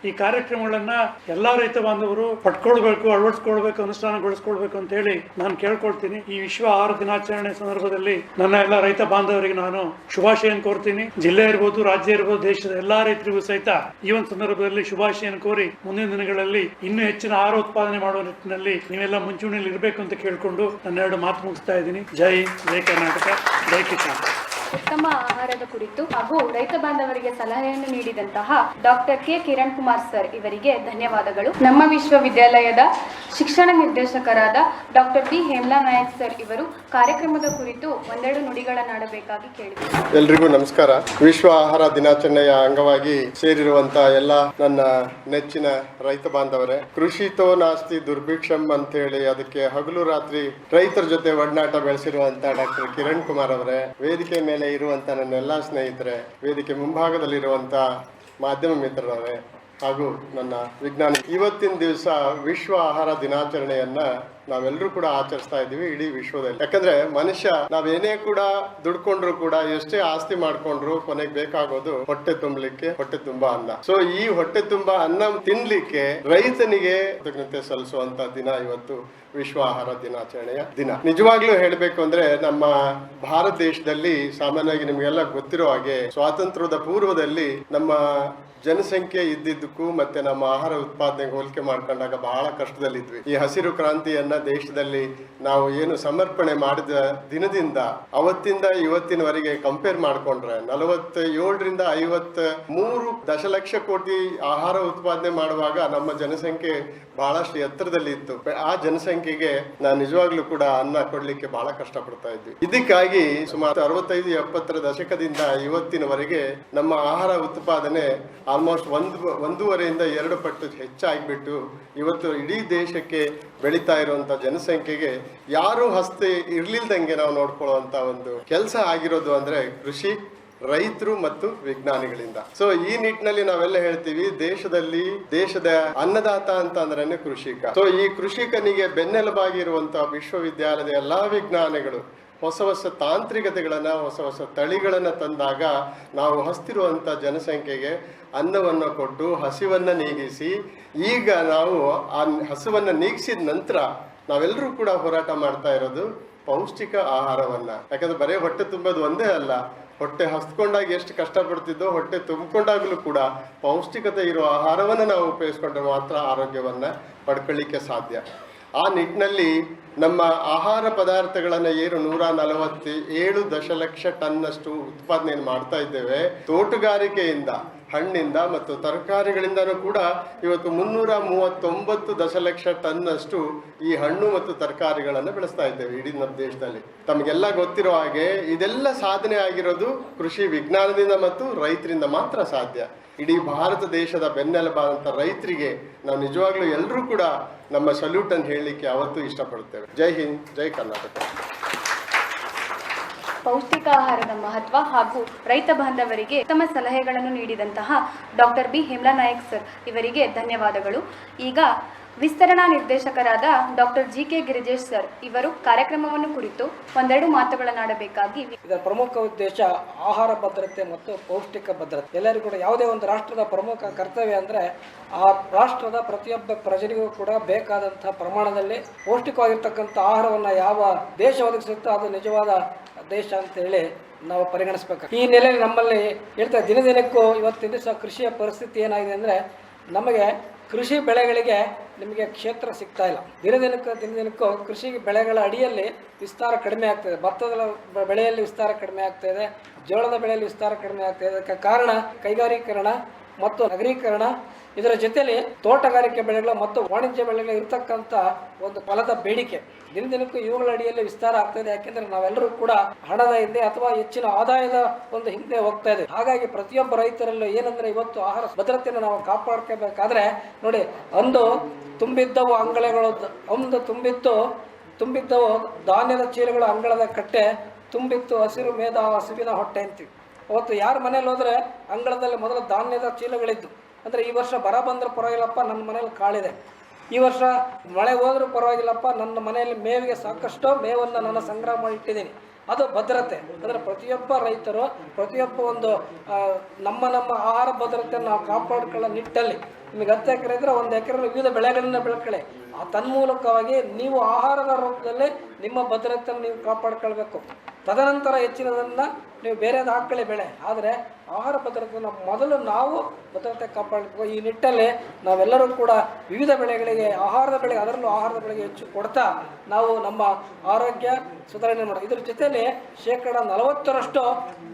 ಈ ಕಾರ್ಯಕ್ರಮಗಳನ್ನ ಎಲ್ಲಾ ರೈತ ಬಾಂಧವರು ಪಡ್ಕೊಳ್ಬೇಕು, ಅಳವಡಿಸ್ಕೊಳ್ಬೇಕು, ಅನುಷ್ಠಾನಗೊಳಿಸ್ಕೊಳ್ಬೇಕು ಅಂತ ಹೇಳಿ ನಾನು ಕೇಳ್ಕೊಳ್ತೀನಿ. ಈ ವಿಶ್ವ ಆಹಾರ ದಿನಾಚರಣೆ ಸಂದರ್ಭದಲ್ಲಿ ನನ್ನ ಎಲ್ಲ ರೈತ ಬಾಂಧವರಿಗೆ ನಾನು ಶುಭಾಶಯನ ಕೋರ್ತೀನಿ. ಜಿಲ್ಲೆ ಇರ್ಬೋದು, ರಾಜ್ಯ ಇರ್ಬೋದು, ದೇಶದ ಎಲ್ಲಾ ರೈತರಿಗೂ ಸಹಿತ ಈ ಒಂದು ಸಂದರ್ಭದಲ್ಲಿ ಶುಭಾಶಯನ ಕೋರಿ ಮುಂದಿನ ದಿನಗಳಲ್ಲಿ ಇನ್ನೂ ಹೆಚ್ಚಿನ ಆಹಾರ ಉತ್ಪಾದನೆ ಮಾಡುವ ನಿಟ್ಟಿನಲ್ಲಿ ನೀವೆಲ್ಲ ಮುಂಚೂಣಿಯಲ್ಲಿ ಇರಬೇಕು ಅಂತ ಕೇಳಿಕೊಂಡು ನನ್ನ ಎರಡು ಮಾತು ಮುಗಿಸ್ತಾ ಇದ್ದೀನಿ. ಜೈ ಜೈ ಕರ್ನಾಟಕ, ಜೈ ಕಿಸಾನ್. ಉತ್ತಮ ಆಹಾರದ ಕುರಿತು ಹಾಗೂ ರೈತ ಬಾಂಧವರಿಗೆ ಸಲಹೆಯನ್ನು ನೀಡಿದಂತಹ doctor K Kiran Kumar sir ಇವರಿಗೆ ಧನ್ಯವಾದಗಳು. ನಮ್ಮ ವಿಶ್ವವಿದ್ಯಾಲಯದ ಶಿಕ್ಷಣ ನಿರ್ದೇಶಕರಾದ doctor B Hemla Nayak sir ಇವರು ಕಾರ್ಯಕ್ರಮದ ಕುರಿತು ಒಂದೆರಡು ನುಡಿಗಳನ್ನಾಡಬೇಕಾಗಿ ಕೇಳಿದರು. ಎಲ್ರಿಗೂ ನಮಸ್ಕಾರ. ವಿಶ್ವ ಆಹಾರ ದಿನಾಚರಣೆಯ ಅಂಗವಾಗಿ ಸೇರಿರುವಂತಹ ಎಲ್ಲ ನನ್ನ ನೆಚ್ಚಿನ ರೈತ ಬಾಂಧವರೇ ಕೃಷಿತೋ ನಾಸ್ತಿ ದುರ್ಭಿಕ್ಷಂ ಅಂತ ಹೇಳಿ ಅದಕ್ಕೆ ಹಗಲು ರಾತ್ರಿ ರೈತರ ಜೊತೆ ಒಡನಾಟ ಬೆಳೆಸಿರುವಂತಹ ಡಾಕ್ಟರ್ ಕಿರಣ್ ಕುಮಾರ್ ಅವರೇ, ವೇದಿಕೆ ಮೇಲೆ ಇರುವಂತ ನನ್ನ ಎಲ್ಲ ಸ್ನೇಹಿತರೆ, ವೇದಿಕೆ ಮುಂಭಾಗದಲ್ಲಿರುವಂತ ಮಾಧ್ಯಮ ಮಿತ್ರರವರೇ ಹಾಗೂ ನನ್ನ ವಿಜ್ಞಾನಿ. ಇವತ್ತಿನ ದಿವಸ ವಿಶ್ವ ಆಹಾರ ದಿನಾಚರಣೆಯನ್ನ ನಾವೆಲ್ಲರೂ ಕೂಡ ಆಚರಿಸ್ತಾ ಇದ್ದೀವಿ ಇಡೀ ವಿಶ್ವದಲ್ಲಿ. ಯಾಕಂದ್ರೆ ಮನುಷ್ಯ ನಾವೇನೇ ಕೂಡ ದುಡ್ಕೊಂಡ್ರು ಕೂಡ ಎಷ್ಟೇ ಆಸ್ತಿ ಮಾಡ್ಕೊಂಡ್ರು ಕೊನೆಗೆ ಬೇಕಾಗೋದು ಹೊಟ್ಟೆ ತುಂಬಲಿಕ್ಕೆ ಹೊಟ್ಟೆ ತುಂಬಾ ಅನ್ನ. ಸೊ ಈ ಹೊಟ್ಟೆ ತುಂಬಾ ಅನ್ನ ತಿನ್ಲಿಕ್ಕೆ ರೈತನಿಗೆ ಕೃತಜ್ಞತೆ ಸಲ್ಲಿಸುವಂತ ದಿನ ಇವತ್ತು ವಿಶ್ವ ಆಹಾರ ದಿನಾಚರಣೆಯ ದಿನ. ನಿಜವಾಗ್ಲೂ ಹೇಳಬೇಕು ಅಂದ್ರೆ ನಮ್ಮ ಭಾರತ ದೇಶದಲ್ಲಿ ಸಾಮಾನ್ಯವಾಗಿ ನಿಮಗೆಲ್ಲ ಗೊತ್ತಿರೋ ಹಾಗೆ ಸ್ವಾತಂತ್ರ್ಯದ ಪೂರ್ವದಲ್ಲಿ ನಮ್ಮ ಜನಸಂಖ್ಯೆ ಇದ್ದಿದ್ದಕ್ಕೂ ಮತ್ತೆ ನಮ್ಮ ಆಹಾರ ಉತ್ಪಾದನೆಗೆ ಹೋಲಿಕೆ ಮಾಡ್ಕೊಂಡಾಗ ಬಹಳ ಕಷ್ಟದಲ್ಲಿದ್ವಿ. ಈ ಹಸಿರು ಕ್ರಾಂತಿಯನ್ನ ದೇಶದಲ್ಲಿ ನಾವು ಏನು ಸಮರ್ಪಣೆ ಮಾಡಿದ ದಿನದಿಂದ ಅವತ್ತಿಂದ ಇವತ್ತಿನವರೆಗೆ ಕಂಪೇರ್ ಮಾಡಿಕೊಂಡ್ರೆ ನಲವತ್ತ ಏಳರಿಂದ ಐವತ್ತ ಮೂರು ದಶಲಕ್ಷ ಕೋಟಿ ಆಹಾರ ಉತ್ಪಾದನೆ ಮಾಡುವಾಗ ನಮ್ಮ ಜನಸಂಖ್ಯೆ ಬಹಳಷ್ಟು ಎತ್ತರದಲ್ಲಿ ಇತ್ತು. ಆ ಜನಸಂಖ್ಯೆಗೆ ನಾನು ನಿಜವಾಗ್ಲೂ ಕೂಡ ಅನ್ನ ಕೊಡ್ಲಿಕ್ಕೆ ಬಹಳ ಕಷ್ಟಪಡ್ತಾ ಇದ್ವಿ ಇದಕ್ಕಾಗಿ ಸುಮಾರು ಅರವತ್ತೈದು, ಎಪ್ಪತ್ತರ ದಶಕದಿಂದ ಇವತ್ತಿನವರೆಗೆ ನಮ್ಮ ಆಹಾರ ಉತ್ಪಾದನೆ ಆಲ್ಮೋಸ್ಟ್ ಒಂದು, ಒಂದೂವರೆಯಿಂದ ಎರಡು ಪಟ್ಟು ಹೆಚ್ಚಾಗಿಬಿಟ್ಟು ಇವತ್ತು ಇಡೀ ದೇಶಕ್ಕೆ ಬೆಳೀತಾ ಇರುವಂತ ಜನಸಂಖ್ಯೆಗೆ ಯಾರು ಹಸ್ತೆ ಇರ್ಲಿಲ್ದಂಗೆ ನಾವು ನೋಡ್ಕೊಳ್ಳುವಂತ ಒಂದು ಕೆಲಸ ಆಗಿರೋದು ಅಂದ್ರೆ ಕೃಷಿ. ರೈತರು ಮತ್ತು ವಿಜ್ಞಾನಿಗಳಿಂದ. ಸೊ ಈ ನಿಟ್ಟಿನಲ್ಲಿ ನಾವೆಲ್ಲ ಹೇಳ್ತೀವಿ, ದೇಶದಲ್ಲಿ, ದೇಶದ ಅನ್ನದಾತ ಅಂತ ಅಂದ್ರೆ ಕೃಷಿಕ. ಸೊ ಈ ಕೃಷಿಕನಿಗೆ ಬೆನ್ನೆಲುಬಾಗಿರುವಂತಹ ವಿಶ್ವವಿದ್ಯಾಲಯದ ಎಲ್ಲಾ ವಿಜ್ಞಾನಿಗಳು ಹೊಸ ಹೊಸ ತಾಂತ್ರಿಕತೆಗಳನ್ನ, ಹೊಸ ಹೊಸ ತಳಿಗಳನ್ನ ತಂದಾಗ ನಾವು ಹಸ್ತಿರುವಂತ ಜನಸಂಖ್ಯೆಗೆ ಅನ್ನವನ್ನು ಕೊಟ್ಟು, ಹಸಿವನ್ನ ನೀಗಿಸಿ, ಈಗ ನಾವು ಆ ಹಸುವನ್ನ ನೀಗಿಸಿದ ನಂತರ ನಾವೆಲ್ಲರೂ ಕೂಡ ಹೋರಾಟ ಮಾಡ್ತಾ ಇರೋದು ಪೌಷ್ಟಿಕ ಆಹಾರವನ್ನ. ಯಾಕಂದ್ರೆ ಬರೀ ಹೊಟ್ಟೆ ತುಂಬೋದು ಒಂದೇ ಅಲ್ಲ. ಹೊಟ್ಟೆ ಹಸ್ಕೊಂಡಾಗ ಎಷ್ಟು ಕಷ್ಟಪಡ್ತಿದ್ದೋ, ಹೊಟ್ಟೆ ತುಂಬಿಕೊಂಡಾಗಲೂ ಕೂಡ ಪೌಷ್ಟಿಕತೆ ಇರುವ ಆಹಾರವನ್ನು ನಾವು ಉಪಯೋಗಿಸ್ಕೊಂಡ್ರೆ ಮಾತ್ರ ಆರೋಗ್ಯವನ್ನು ಪಡ್ಕೊಳ್ಳಿಕ್ಕೆ ಸಾಧ್ಯ. ಆ ನಿಟ್ಟಿನಲ್ಲಿ ನಮ್ಮ ಆಹಾರ ಪದಾರ್ಥಗಳನ್ನು ಏನು ನೂರ ನಲವತ್ತು ಏಳು ದಶಲಕ್ಷ ಟನ್ನಷ್ಟು ಉತ್ಪಾದನೆಯನ್ನು ಮಾಡ್ತಾ ಇದ್ದೇವೆ. ತೋಟಗಾರಿಕೆಯಿಂದ, ಹಣ್ಣಿಂದ ಮತ್ತು ತರಕಾರಿಗಳಿಂದನೂ ಕೂಡ ಇವತ್ತು ಮುನ್ನೂರ ಮೂವತ್ತೊಂಬತ್ತು ದಶಲಕ್ಷ ಟನ್ನಷ್ಟು ಈ ಹಣ್ಣು ಮತ್ತು ತರಕಾರಿಗಳನ್ನು ಬೆಳೆಸ್ತಾ ಇದ್ದೇವೆ ಇಡೀ ನಮ್ಮ ದೇಶದಲ್ಲಿ. ತಮಗೆಲ್ಲ ಗೊತ್ತಿರೋ ಹಾಗೆ ಇದೆಲ್ಲ ಸಾಧನೆ ಆಗಿರೋದು ಕೃಷಿ ವಿಜ್ಞಾನದಿಂದ ಮತ್ತು ರೈತರಿಂದ ಮಾತ್ರ ಸಾಧ್ಯ. ಇಡೀ ಭಾರತ ದೇಶದ ಬೆನ್ನೆಲುಬಾದಂಥ ರೈತರಿಗೆ ನಾವು ನಿಜವಾಗ್ಲೂ ಎಲ್ಲರೂ ಕೂಡ ನಮ್ಮ ಸಲ್ಯೂಟ್ ಹೇಳಲಿಕ್ಕೆ ಅವತ್ತು ಯಾವತ್ತೂ ಜೈ ಹಿಂದ್, ಜೈ ಕರ್ನಾಟಕ. ಪೌಷ್ಟಿಕ ಆಹಾರದ ಮಹತ್ವ ಹಾಗೂ ರೈತ ಬಾಂಧವರಿಗೆ ಉತ್ತಮ ಸಲಹೆಗಳನ್ನು ನೀಡಿದಂತಹ doctor B Hemala Nayak sir, ಇವರಿಗೆ ಧನ್ಯವಾದಗಳು. ಈಗ ವಿಸ್ತರಣಾ ನಿರ್ದೇಶಕರಾದ doctor G K Girijesh sir ಇವರು ಕಾರ್ಯಕ್ರಮವನ್ನು ಕುರಿತು ಒಂದೆರಡು ಮಾತುಗಳನ್ನಾಡಬೇಕಾಗಿ ಇದರ ಪ್ರಮುಖ ಉದ್ದೇಶ ಆಹಾರ ಭದ್ರತೆ ಮತ್ತು ಪೌಷ್ಟಿಕ ಭದ್ರತೆ. ಎಲ್ಲರಿಗೂ ಕೂಡ ಯಾವುದೇ ಒಂದು ರಾಷ್ಟ್ರದ ಪ್ರಮುಖ ಕರ್ತವ್ಯ ಅಂದರೆ ಆ ರಾಷ್ಟ್ರದ ಪ್ರತಿಯೊಬ್ಬ ಪ್ರಜೆಗೂ ಕೂಡ ಬೇಕಾದಂತಹ ಪ್ರಮಾಣದಲ್ಲಿ ಪೌಷ್ಟಿಕವಾಗಿರ್ತಕ್ಕಂಥ ಆಹಾರವನ್ನು ಯಾವ ದೇಶ ಒದಗಿಸುತ್ತೋ ಅದು ನಿಜವಾದ ದೇಶ ಅಂತ ಹೇಳಿ ನಾವು ಪರಿಗಣಿಸ್ಬೇಕು. ಈ ನೆಲೆಯಲ್ಲಿ ನಮ್ಮಲ್ಲಿ ಹೇಳ್ತಾ ದಿನ ದಿನಕ್ಕೂ ಇವತ್ತಿನ ದಿವಸ ಕೃಷಿಯ ಪರಿಸ್ಥಿತಿ ಏನಾಗಿದೆ ಅಂದರೆ ನಮಗೆ ಕೃಷಿ ಬೆಳೆಗಳಿಗೆ ನಿಮಗೆ ಕ್ಷೇತ್ರ ಸಿಗ್ತಾ ಇಲ್ಲ. ದಿನ ದಿನದಿನಕ್ಕೂ ದಿನ ದಿನಕ್ಕೂ ಕೃಷಿ ಬೆಳೆಗಳ ಅಡಿಯಲ್ಲಿ ವಿಸ್ತಾರ ಕಡಿಮೆ ಆಗ್ತದೆ ಭತ್ತದ ಬೆಳೆಯಲ್ಲಿ ವಿಸ್ತಾರ ಕಡಿಮೆ ಆಗ್ತಾ ಇದೆ. ಜೋಳದ ಬೆಳೆಯಲ್ಲಿ ವಿಸ್ತಾರ ಕಡಿಮೆ ಆಗ್ತಾ ಇದೆ. ಕಾರಣ ಕೈಗಾರೀಕರಣ ಮತ್ತು ನಗರೀಕರಣ ಇದರ ಜೊತೆಯಲ್ಲಿ ತೋಟಗಾರಿಕೆ ಬೆಳೆಗಳು ಮತ್ತು ವಾಣಿಜ್ಯ ಬೆಳೆಗಳು ಇರತಕ್ಕಂಥ ಒಂದು ಫಲದ ಬೇಡಿಕೆ. ದಿನ ದಿನಕ್ಕೂ ಇವುಗಳ ಅಡಿಯಲ್ಲಿ ವಿಸ್ತಾರ ಆಗ್ತದೆ ಯಾಕೆಂದ್ರೆ ನಾವೆಲ್ಲರೂ ಕೂಡ ಹಣದ ಹಿಂದೆ ಅಥವಾ ಹೆಚ್ಚಿನ ಆದಾಯದ ಒಂದು ಹಿಂದೆ ಹೋಗ್ತಾ ಇದೆ. ಹಾಗಾಗಿ ಪ್ರತಿಯೊಬ್ಬ ರೈತರಲ್ಲೂ ಏನಂದ್ರೆ ಇವತ್ತು ಆಹಾರ ಭದ್ರತೆಯನ್ನು ನಾವು ಕಾಪಾಡ್ಕೋಬೇಕಾದ್ರೆ ನೋಡಿ, ಅಂದು ತುಂಬಿದ್ದವು ಅಂಗಳಗಳು, ಅಂದು ತುಂಬಿತ್ತು, ತುಂಬಿದ್ದವು ಧಾನ್ಯದ ಚೀಲಗಳು ಅಂಗಳದ ಕಟ್ಟೆ, ತುಂಬಿತ್ತು ಹಸಿರು ಮೇದ ಹಸುವಿನ ಹೊಟ್ಟೆ ಅಂತೀವಿ. ಅವತ್ತು ಯಾರ ಮನೇಲಿ ಹೋದ್ರೆ ಅಂಗಳದಲ್ಲಿ ಮೊದಲು ಧಾನ್ಯದ ಚೀಲಗಳಿದ್ದು ಅಂದರೆ ಈ ವರ್ಷ ಬರ ಬಂದರೂ ಪರವಾಗಿಲ್ಲಪ್ಪ, ನನ್ನ ಮನೇಲಿ ಕಾಳಿದೆ. ಈ ವರ್ಷ ಮಳೆ ಹೋದರೂ ಪರವಾಗಿಲ್ಲಪ್ಪ, ನನ್ನ ಮನೆಯಲ್ಲಿ ಮೇವಿಗೆ ಸಾಕಷ್ಟು ಮೇವನ್ನು ನಾನು ಸಂಗ್ರಹ ಮಾಡಿ ಇಟ್ಟಿದ್ದೀನಿ ಅದು ಭದ್ರತೆ. ಅಂದರೆ ಪ್ರತಿಯೊಬ್ಬ ರೈತರು, ಪ್ರತಿಯೊಬ್ಬ ಒಂದು ನಮ್ಮ ನಮ್ಮ ಆಹಾರ ಭದ್ರತೆಯನ್ನು ನಾವು ಕಾಪಾಡ್ಕೊಳ್ಳೋ ನಿಟ್ಟಲ್ಲಿ. ನಿಮಗೆ ಹತ್ತು ಎಕರೆ ಇದ್ರೆ ಒಂದು ಎಕರೆ ವಿವಿಧ ಬೆಳೆಗಳನ್ನ ಬೆಳ್ಕೊಳ್ಳಿ. ಆ ತನ್ಮೂಲಕವಾಗಿ ನೀವು ಆಹಾರದ ರೂಪದಲ್ಲಿ ನಿಮ್ಮ ಭದ್ರತೆಯನ್ನು ನೀವು ಕಾಪಾಡ್ಕೊಳ್ಬೇಕು. ತದನಂತರ ಹೆಚ್ಚಿನದನ್ನು ನೀವು ಬೇರೆದು ಹಾಕ್ಕೊಳ್ಳಿ ಬೆಳೆ. ಆದರೆ ಆಹಾರ ಭದ್ರತೆಯನ್ನು ಮೊದಲು ನಾವು ಭದ್ರತೆ ಕಾಪಾಡಬೇಕು. ಈ ನಿಟ್ಟಲ್ಲಿ ನಾವೆಲ್ಲರೂ ಕೂಡ ವಿವಿಧ ಬೆಳೆಗಳಿಗೆ, ಆಹಾರದ ಬೆಳೆಗೆ, ಅದರಲ್ಲೂ ಆಹಾರದ ಬೆಳೆಗೆ ಹೆಚ್ಚು ಕೊಡ್ತಾ ನಾವು ನಮ್ಮ ಆರೋಗ್ಯ ಸುಧಾರಣೆ ಮಾಡೋದು. ಇದ್ರ ಜೊತೆಯಲ್ಲಿ ಶೇಕಡ ನಲವತ್ತರಷ್ಟು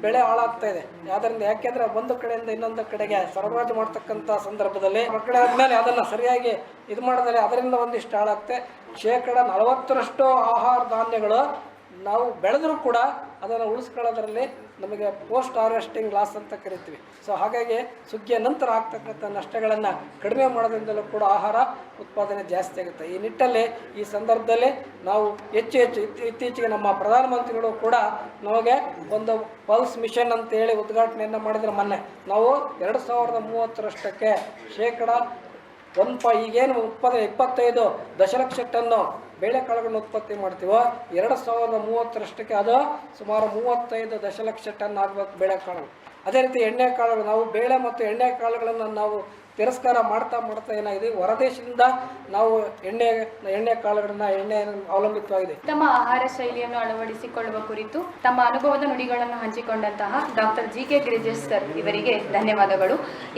ಬೆಳೆ ಹಾಳಾಗ್ತಾ ಇದೆ. ಯಾವುದರಿಂದ ಯಾಕೆಂದರೆ ಒಂದು ಕಡೆಯಿಂದ ಇನ್ನೊಂದು ಕಡೆಗೆ ಸರಬರಾಜು ಮಾಡ್ತಕ್ಕಂಥ ಸಂದರ್ಭದಲ್ಲಿ ಕಡೆ ಆದಮೇಲೆ ಅದನ್ನು ಸರಿಯಾಗಿ ಇದು ಮಾಡಿದರೆ ಅದರಿಂದ ಒಂದಿಷ್ಟು ಹಾಳಾಗ್ತೆ. ಶೇಕಡ ನಲವತ್ತರಷ್ಟು ಆಹಾರ ಧಾನ್ಯಗಳು ನಾವು ಬೆಳೆದರೂ ಕೂಡ ಅದನ್ನು ಉಳಿಸ್ಕೊಳ್ಳೋದ್ರಲ್ಲಿ ನಮಗೆ ಪೋಸ್ಟ್ ಹಾರ್ವೆಸ್ಟಿಂಗ್ ಲಾಸ್ ಅಂತ ಕರಿತೀವಿ. ಸೊ ಹಾಗಾಗಿ ಸುಗ್ಗಿಯ ನಂತರ ಆಗ್ತಕ್ಕಂಥ ನಷ್ಟಗಳನ್ನು ಕಡಿಮೆ ಮಾಡೋದ್ರಿಂದಲೂ ಕೂಡ ಆಹಾರ ಉತ್ಪಾದನೆ ಜಾಸ್ತಿ ಆಗುತ್ತೆ. ಈ ನಿಟ್ಟಲ್ಲಿ ಈ ಸಂದರ್ಭದಲ್ಲಿ ನಾವು ಹೆಚ್ಚು ಹೆಚ್ಚು ಇತ್ತೀ- ಇತ್ತೀಚೆಗೆ ನಮ್ಮ ಪ್ರಧಾನಮಂತ್ರಿಗಳು ಕೂಡ ನಮಗೆ ಒಂದು ಪಲ್ಸ್ ಮಿಷನ್ ಅಂತ ಹೇಳಿ ಉದ್ಘಾಟನೆಯನ್ನು ಮಾಡಿದ್ರೆ ಮೊನ್ನೆ. ನಾವು ಎರಡು ಸಾವಿರದ ಮೂವತ್ತರಷ್ಟಕ್ಕೆ ಶೇಕಡ ಒಂದು ಪ ಈಗೇನು ಉತ್ಪಾದನೆ ಇಪ್ಪತ್ತೈದು ದಶಲಕ್ಷ ಟನ್ನು ಬೇಳೆಕಾಳುಗಳನ್ನು ಉತ್ಪತ್ತಿ ಮಾಡ್ತೀವೋ, ಎರಡು ಸಾವಿರದ ಮೂವತ್ತರಷ್ಟಕ್ಕೆ ಅದು ಸುಮಾರು ಮೂವತ್ತೈದು ದಶಲಕ್ಷ ಟನ್ ಆಗಬೇಕು ಬೇಳೆಕಾಳು ಅದೇ ರೀತಿ ಎಣ್ಣೆಕಾಳುಗಳು ನಾವು ಬೇಳೆ ಮತ್ತು ಎಣ್ಣೆಕಾಳುಗಳನ್ನು ನಾವು ತಿರಸ್ಕಾರ ಮಾಡ್ತಾ ಮಾಡ್ತಾ ಏನಾಗಿದೆ? ಹೊರದೇಶದಿಂದ ನಾವು ಎಣ್ಣೆ ಎಣ್ಣೆ ಕಾಳುಗಳನ್ನ ಎಣ್ಣೆ ಅವಲಂಬಿತವಾಗಿದೆ. ತಮ್ಮ ಆಹಾರ ಶೈಲಿಯನ್ನು ಅಳವಡಿಸಿಕೊಳ್ಳುವ ಕುರಿತು ತಮ್ಮ ಅನುಭವದ ನುಡಿಗಳನ್ನು ಹಂಚಿಕೊಂಡಂತಹ doctor G K Girijesh sir ಇವರಿಗೆ ಧನ್ಯವಾದಗಳು.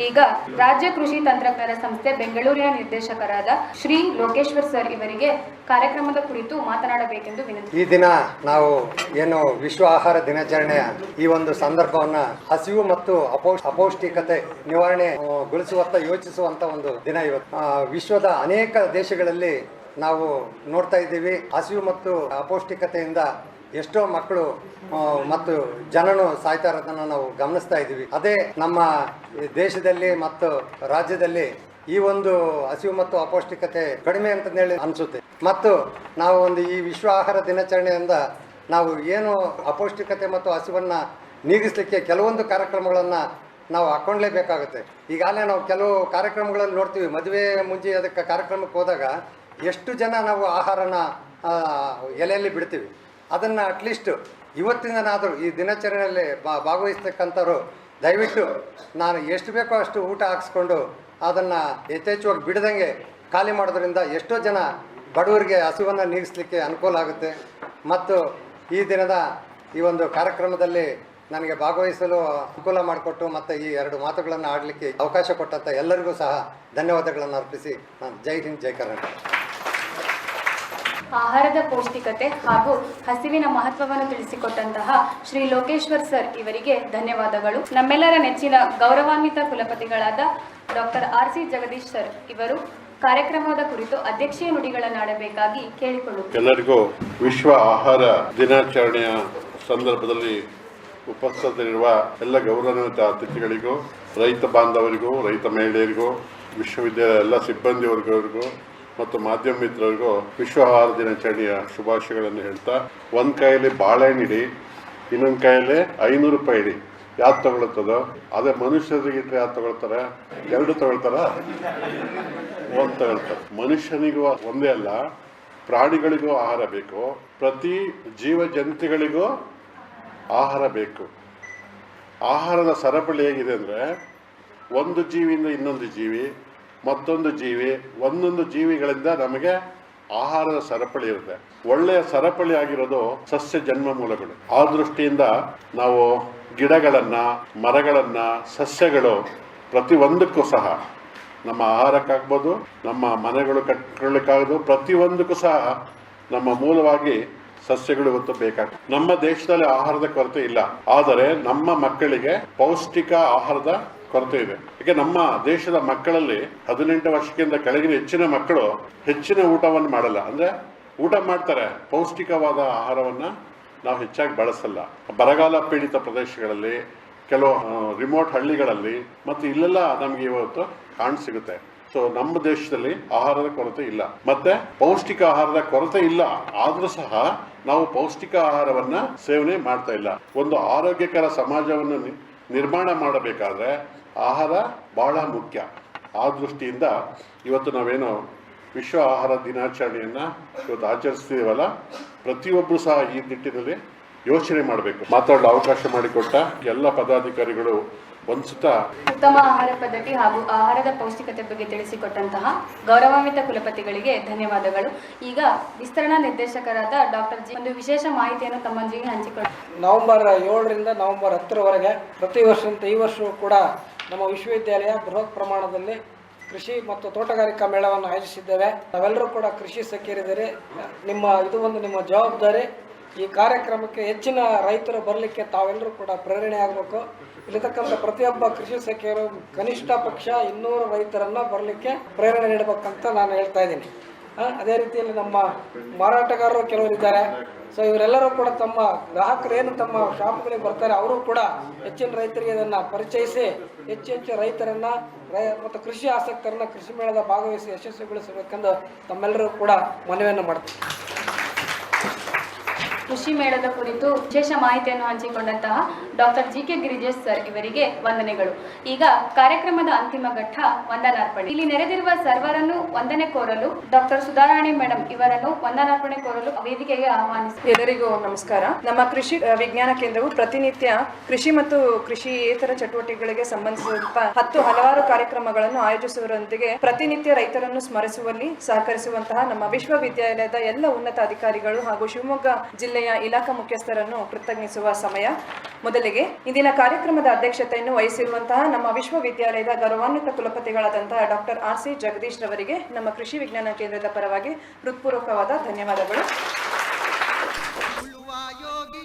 ಈಗ ರಾಜ್ಯ ಕೃಷಿ ತಂತ್ರಜ್ಞಾನ ಸಂಸ್ಥೆ ಬೆಂಗಳೂರಿನ ನಿರ್ದೇಶಕರಾದ ಶ್ರೀ ಲೋಕೇಶ್ವರ್ ಸರ್ ಇವರಿಗೆ ಕಾರ್ಯಕ್ರಮದ ಕುರಿತು ಮಾತನಾಡಬೇಕೆಂದು ವಿನಂತಿ. ಈ ದಿನ ನಾವು ಏನು ವಿಶ್ವ ಆಹಾರ ದಿನಾಚರಣೆಯ ಈ ಒಂದು ಸಂದರ್ಭವನ್ನ ಹಸಿವು ಮತ್ತು ಅಪೌಷ್ ಅಪೌಷ್ಟಿಕತೆ ನಿವಾರಣೆ ಯೋಚಿಸುವಂತ ಒಂದು ದಿನ ಇವತ್ತು. ವಿಶ್ವದ ಅನೇಕ ದೇಶಗಳಲ್ಲಿ ನಾವು ನೋಡ್ತಾ ಇದ್ದೀವಿ. ಹಸಿವು ಮತ್ತು ಅಪೌಷ್ಟಿಕತೆಯಿಂದ ಎಷ್ಟೋ ಮಕ್ಕಳು ಮತ್ತು ಜನನು ಸಾಯ್ತಾ ಇರೋದನ್ನ ನಾವು ಗಮನಿಸ್ತಾ ಇದ್ದೀವಿ. ಅದೇ ನಮ್ಮ ದೇಶದಲ್ಲಿ ಮತ್ತು ರಾಜ್ಯದಲ್ಲಿ ಈ ಒಂದು ಹಸಿವು ಮತ್ತು ಅಪೌಷ್ಟಿಕತೆ ಕಡಿಮೆ ಅಂತ ಹೇಳಿ ಅನಿಸುತ್ತೆ. ಮತ್ತು ನಾವು ಒಂದು ಈ ವಿಶ್ವ ಆಹಾರ ದಿನಾಚರಣೆಯಿಂದ ನಾವು ಏನು ಅಪೌಷ್ಟಿಕತೆ ಮತ್ತು ಹಸಿವನ್ನು ನೀಗಿಸಲಿಕ್ಕೆ ಕೆಲವೊಂದು ಕಾರ್ಯಕ್ರಮಗಳನ್ನು ನಾವು ಹಾಕ್ಕೊಳ್ಳೇಬೇಕಾಗುತ್ತೆ ಈಗಾಗಲೇ ನಾವು ಕೆಲವು ಕಾರ್ಯಕ್ರಮಗಳಲ್ಲಿ ನೋಡ್ತೀವಿ. ಮದುವೆ ಮುಂಚೆ ಅದಕ್ಕೆ ಕಾರ್ಯಕ್ರಮಕ್ಕೆ ಹೋದಾಗ ಎಷ್ಟು ಜನ ನಾವು ಆಹಾರನ ಎಲೆಯಲ್ಲಿ ಬಿಡ್ತೀವಿ. ಅದನ್ನು ಅಟ್ಲೀಸ್ಟ್ ಇವತ್ತಿಂದನಾದರೂ ಈ ದಿನಾಚರಣೆಯಲ್ಲಿ ಭಾಗವಹಿಸ್ತಕ್ಕಂಥವ್ರು ದಯವಿಟ್ಟು ನಾನು ಎಷ್ಟು ಬೇಕೋ ಅಷ್ಟು ಊಟ ಹಾಕ್ಸ್ಕೊಂಡು ಅದನ್ನು ಯಥೇಚ್ಛವಾಗಿ ಬಿಡದಂಗೆ ಖಾಲಿ ಮಾಡೋದ್ರಿಂದ ಎಷ್ಟೋ ಜನ ಬಡವರಿಗೆ ಹಸಿವನ್ನು ನೀಗಿಸ್ಲಿಕ್ಕೆ ಅನುಕೂಲ ಆಗುತ್ತೆ. ಮತ್ತು ಈ ದಿನದ ಈ ಒಂದು ಕಾರ್ಯಕ್ರಮದಲ್ಲಿ ನನಗೆ ಭಾಗವಹಿಸಲು ಅನುಕೂಲ ಮಾಡಿಕೊಟ್ಟು ಮತ್ತು ಈ ಎರಡು ಮಾತುಗಳನ್ನು ಆಡಲಿಕ್ಕೆ ಅವಕಾಶ ಕೊಟ್ಟಂಥ ಎಲ್ಲರಿಗೂ ಸಹ ಧನ್ಯವಾದಗಳನ್ನು ಅರ್ಪಿಸಿ. ನಾನು ಜೈ ಹಿಂದ್ ಜೈ ಕರ್ನಾಟಕ. ಆಹಾರದ ಪೌಷ್ಟಿಕತೆ ಹಾಗೂ ಹಸಿವಿನ ಮಹತ್ವವನ್ನು ತಿಳಿಸಿಕೊಟ್ಟಂತಹ ಶ್ರೀ ಲೋಕೇಶ್ವರ್ ಸರ್ ಇವರಿಗೆ ಧನ್ಯವಾದಗಳು. ನಮ್ಮೆಲ್ಲರ ನೆಚ್ಚಿನ ಗೌರವಾನ್ವಿತ ಕುಲಪತಿಗಳಾದ doctor R C Jagadish sir ಇವರು ಕಾರ್ಯಕ್ರಮದ ಕುರಿತು ಅಧ್ಯಕ್ಷೀಯ ನುಡಿಗಳನ್ನಾಡಬೇಕಾಗಿ ಕೇಳಿಕೊಳ್ಳುತ್ತೆ ಎಲ್ಲರಿಗೂ ವಿಶ್ವ ಆಹಾರ ದಿನಾಚರಣೆಯ ಸಂದರ್ಭದಲ್ಲಿ ಉಪಸ್ಥಿತರಿರುವ ಎಲ್ಲ ಗೌರವಾನ್ವಿತ ಅತಿಥಿಗಳಿಗೂ, ರೈತ ಬಾಂಧವರಿಗೂ, ರೈತ ಮಹಿಳೆಯರಿಗೂ, ವಿಶ್ವವಿದ್ಯಾಲಯ ಎಲ್ಲ ಸಿಬ್ಬಂದಿ ವರ್ಗವರಿಗೂ ಮತ್ತು ಮಾಧ್ಯಮ ಮಿತ್ರರಿಗೂ ವಿಶ್ವ ಆಹಾರ ದಿನಾಚರಣೆಯ ಶುಭಾಶಯಗಳನ್ನು ಹೇಳ್ತಾ, ಒಂದು ಕೈಯಲ್ಲಿ ಬಾಳೆಹಣ್ಣು ಇಡಿ, ಇನ್ನೊಂದು ಕೈಯಲ್ಲಿ ಐನೂರು ರೂಪಾಯಿ ಇಡಿ. ಯಾವ್ದು ತಗೊಳ್ತದೋ? ಅದೇ ಮನುಷ್ಯರಿಗೆ ಯಾವ್ದು ತಗೊಳ್ತಾರೆ? ಎರಡು ತಗೊಳ್ತಾರ? ಒಂದು ತಗೊಳ್ತಾರೆ. ಮನುಷ್ಯನಿಗೂ ಒಂದೇ ಅಲ್ಲ, ಪ್ರಾಣಿಗಳಿಗೂ ಆಹಾರ ಬೇಕು. ಪ್ರತಿ ಜೀವ ಜಂತುಗಳಿಗೂ ಆಹಾರ ಬೇಕು. ಆಹಾರದ ಸರಪಳಿ ಹೇಗಿದೆ ಅಂದರೆ ಒಂದು ಜೀವಿಯಿಂದ ಇನ್ನೊಂದು ಜೀವಿ, ಮತ್ತೊಂದು ಜೀವಿ, ಒಂದೊಂದು ಜೀವಿಗಳಿಂದ ನಮಗೆ ಆಹಾರದ ಸರಪಳಿ ಇರುತ್ತೆ. ಒಳ್ಳೆಯ ಸರಪಳಿ ಆಗಿರೋದು ಸಸ್ಯ ಜನ್ಮ ಮೂಲಗಳು. ಆ ದೃಷ್ಟಿಯಿಂದ ನಾವು ಗಿಡಗಳನ್ನು, ಮರಗಳನ್ನು, ಸಸ್ಯಗಳು ಪ್ರತಿಯೊಂದಕ್ಕೂ ಸಹ ನಮ್ಮ ಆಹಾರಕ್ಕಾಗ್ಬೋದು, ನಮ್ಮ ಮನೆಗಳು ಕಟ್ಕೊಳ್ಳಿಕ್ಕಾಗೋದು ಪ್ರತಿಯೊಂದಕ್ಕೂ ಸಹ ನಮ್ಮ ಮೂಲವಾಗಿ ಸಸ್ಯಗಳು ಇವತ್ತು ಬೇಕಾಗ್ತದೆ ನಮ್ಮ ದೇಶದಲ್ಲಿ ಆಹಾರದ ಕೊರತೆ ಇಲ್ಲ. ಆದರೆ ನಮ್ಮ ಮಕ್ಕಳಿಗೆ ಪೌಷ್ಟಿಕ ಆಹಾರದ ಕೊರತೆ ಇದೆ. ಯಾಕೆ ನಮ್ಮ ದೇಶದ ಮಕ್ಕಳಲ್ಲಿ ಹದಿನೆಂಟು ವರ್ಷಕ್ಕಿಂತ ಕೆಳಗಿನ ಹೆಚ್ಚಿನ ಮಕ್ಕಳು ಹೆಚ್ಚಿನ ಊಟವನ್ನು ಮಾಡಲ್ಲ. ಅಂದ್ರೆ ಊಟ ಮಾಡ್ತಾರೆ. ಪೌಷ್ಟಿಕವಾದ ಆಹಾರವನ್ನ ನಾವು ಹೆಚ್ಚಾಗಿ ಬಳಸಲ್ಲ. ಬರಗಾಲ ಪೀಡಿತ ಪ್ರದೇಶಗಳಲ್ಲಿ, ಕೆಲವು ರಿಮೋಟ್ ಹಳ್ಳಿಗಳಲ್ಲಿ, ಮತ್ತು ಇಲ್ಲೆಲ್ಲ ನಮಗೆ ಇವತ್ತು ಕಾಣ್ ಸಿಗುತ್ತೆ. ಸೊ ನಮ್ಮ ದೇಶದಲ್ಲಿ ಆಹಾರದ ಕೊರತೆ ಇಲ್ಲ. ಮತ್ತೆ ಪೌಷ್ಟಿಕ ಆಹಾರದ ಕೊರತೆ ಇಲ್ಲ. ಆದ್ರೂ ಸಹ ನಾವು ಪೌಷ್ಟಿಕ ಆಹಾರವನ್ನ ಸೇವನೆ ಮಾಡ್ತಾ ಇಲ್ಲ. ಒಂದು ಆರೋಗ್ಯಕರ ಸಮಾಜವನ್ನು ನಿರ್ಮಾಣ ಮಾಡಬೇಕಾದ್ರೆ ಆಹಾರ ಬಹಳ ಮುಖ್ಯ. ಆ ದೃಷ್ಟಿಯಿಂದ ಇವತ್ತು ನಾವೇನು ವಿಶ್ವ ಆಹಾರ ದಿನಾಚರಣೆಯನ್ನ ಇವತ್ತು ಆಚರಿಸ್ತೀವಲ್ಲ ಪ್ರತಿಯೊಬ್ಬರು ಸಹ ಈ ನಿಟ್ಟಿನಲ್ಲಿ ಯೋಚನೆ ಮಾಡಬೇಕು. ಮಾತಾಡಲು ಅವಕಾಶ ಮಾಡಿಕೊಟ್ಟ ಎಲ್ಲ ಪದಾಧಿಕಾರಿಗಳು ಒಂದ್ಸುತ್ತಾ ಉತ್ತಮ ಆಹಾರ ಪದ್ಧತಿ ಹಾಗೂ ಆಹಾರದ ಪೌಷ್ಟಿಕತೆ ಬಗ್ಗೆ ತಿಳಿಸಿಕೊಟ್ಟಂತಹ ಗೌರವಾನ್ವಿತ ಕುಲಪತಿಗಳಿಗೆ ಧನ್ಯವಾದಗಳು. ಈಗ ವಿಸ್ತರಣಾ ನಿರ್ದೇಶಕರಾದ ಡಾಕ್ಟರ್ ಜಿ. ಒಂದು ವಿಶೇಷ ಮಾಹಿತಿಯನ್ನು ತಮ್ಮೊಂದಿಗೆ ಹಂಚಿಕೊಂಡು ನವೆಂಬರ್ ಏಳರಿಂದ ನವೆಂಬರ್ ಹತ್ತರವರೆಗೆ ಪ್ರತಿ ವರ್ಷದಂತೆ ಈ ವರ್ಷವೂ ಕೂಡ ನಮ್ಮ ವಿಶ್ವವಿದ್ಯಾಲಯ ಬೃಹತ್ ಪ್ರಮಾಣದಲ್ಲಿ ಕೃಷಿ ಮತ್ತು ತೋಟಗಾರಿಕಾ ಮೇಳವನ್ನು ಆಯೋಜಿಸಿದ್ದೇವೆ. ನಾವೆಲ್ಲರೂ ಕೂಡ ಕೃಷಿ ಸಖಿಯರಿದ್ದೀರಿ ನಿಮ್ಮ ಇದು ಒಂದು ನಿಮ್ಮ ಜವಾಬ್ದಾರಿ. ಈ ಕಾರ್ಯಕ್ರಮಕ್ಕೆ ಹೆಚ್ಚಿನ ರೈತರು ಬರಲಿಕ್ಕೆ ತಾವೆಲ್ಲರೂ ಕೂಡ ಪ್ರೇರಣೆ ಆಗಬೇಕು. ಇಲ್ಲಿರ್ತಕ್ಕಂಥ ಪ್ರತಿಯೊಬ್ಬ ಕೃಷಿ ಸಖಿಯರು ಕನಿಷ್ಠ ಪಕ್ಷ ಇನ್ನೂರು ರೈತರನ್ನ ಬರಲಿಕ್ಕೆ ಪ್ರೇರಣೆ ನೀಡಬೇಕಂತ ನಾನು ಹೇಳ್ತಾ ಇದ್ದೀನಿ. ಅದೇ ರೀತಿಯಲ್ಲಿ ನಮ್ಮ ಮಾರಾಟಗಾರರು ಕೆಲವರು ಇದ್ದಾರೆ. ಸೊ ಇವರೆಲ್ಲರೂ ಕೂಡ ತಮ್ಮ ಗ್ರಾಹಕರು ಏನು ತಮ್ಮ ಶಾಪ್ಗಳಿಗೆ ಬರ್ತಾರೆ, ಅವರು ಕೂಡ ಹೆಚ್ಚಿನ ರೈತರಿಗೆ ಇದನ್ನು ಪರಿಚಯಿಸಿ, ಹೆಚ್ಚು ಹೆಚ್ಚು ರೈತರನ್ನ, ರೈ, ಮತ್ತು ಕೃಷಿ ಆಸಕ್ತರನ್ನ ಕೃಷಿ ಮೇಳದ ಭಾಗವಹಿಸಿ ಯಶಸ್ವಿಗೊಳಿಸಬೇಕೆಂದು ತಮ್ಮೆಲ್ಲರೂ ಕೂಡ ಮನವಿಯನ್ನು ಮಾಡ್ತೀನಿ. ಕೃಷಿ ಮೇಳದ ಕುರಿತು ವಿಶೇಷ ಮಾಹಿತಿಯನ್ನು ಹಂಚಿಕೊಂಡಂತಹ doctor G K Girijesh sir ಇವರಿಗೆ ವಂದನೆಗಳು. ಈಗ ಕಾರ್ಯಕ್ರಮದ ಅಂತಿಮ ಘಟ್ಟ ವಂದನಾರ್ಪಣೆ. ಇಲ್ಲಿ ನೆರೆದಿರುವ ಸರ್ವರನ್ನು ವಂದನೆ ಕೋರಲು ಡಾಕ್ಟರ್ ಸುಧಾರಾಣಿ ಮೇಡಮ್ ಇವರನ್ನು ವಂದನಾರ್ಪಣೆ ಕೋರಲು ವೇದಿಕೆಗೆ ಆಹ್ವಾನಿಸಿ ಎಲ್ಲರಿಗೂ ನಮಸ್ಕಾರ. ನಮ್ಮ ಕೃಷಿ ವಿಜ್ಞಾನ ಕೇಂದ್ರವು ಪ್ರತಿನಿತ್ಯ ಕೃಷಿ ಮತ್ತು ಕೃಷಿಯೇತರ ಚಟುವಟಿಕೆಗಳಿಗೆ ಸಂಬಂಧಿಸಿದಂತಹ ಹತ್ತು ಹಲವಾರು ಕಾರ್ಯಕ್ರಮಗಳನ್ನು ಆಯೋಜಿಸುವರೊಂದಿಗೆ ಪ್ರತಿನಿತ್ಯ ರೈತರನ್ನು ಸ್ಮರಿಸುವಲ್ಲಿ ಸಹಕರಿಸುವಂತಹ ನಮ್ಮ ವಿಶ್ವವಿದ್ಯಾಲಯದ ಎಲ್ಲ ಉನ್ನತ ಅಧಿಕಾರಿಗಳು ಹಾಗೂ ಶಿವಮೊಗ್ಗ ಜಿಲ್ಲೆಯ ಇಲಾಖಾ ಮುಖ್ಯಸ್ಥರನ್ನು ಕೃತಜ್ಞಿಸುವ ಸಮಯ ಮೊದಲಿಗೆ. ಇಂದಿನ ಕಾರ್ಯಕ್ರಮದ ಅಧ್ಯಕ್ಷತೆಯನ್ನು ವಹಿಸಿರುವಂತಹ ನಮ್ಮ ವಿಶ್ವವಿದ್ಯಾಲಯದ ಗೌರವಾನ್ವಿತ ಕುಲಪತಿಗಳಾದಂತಹ ಡಾಕ್ಟರ್ ಆರ್ ಸಿ ಜಗದೀಶ್ ರವರಿಗೆ ನಮ್ಮ ಕೃಷಿ ವಿಜ್ಞಾನ ಕೇಂದ್ರದ ಪರವಾಗಿ ಹೃತ್ಪೂರ್ವಕವಾದ ಧನ್ಯವಾದಗಳು.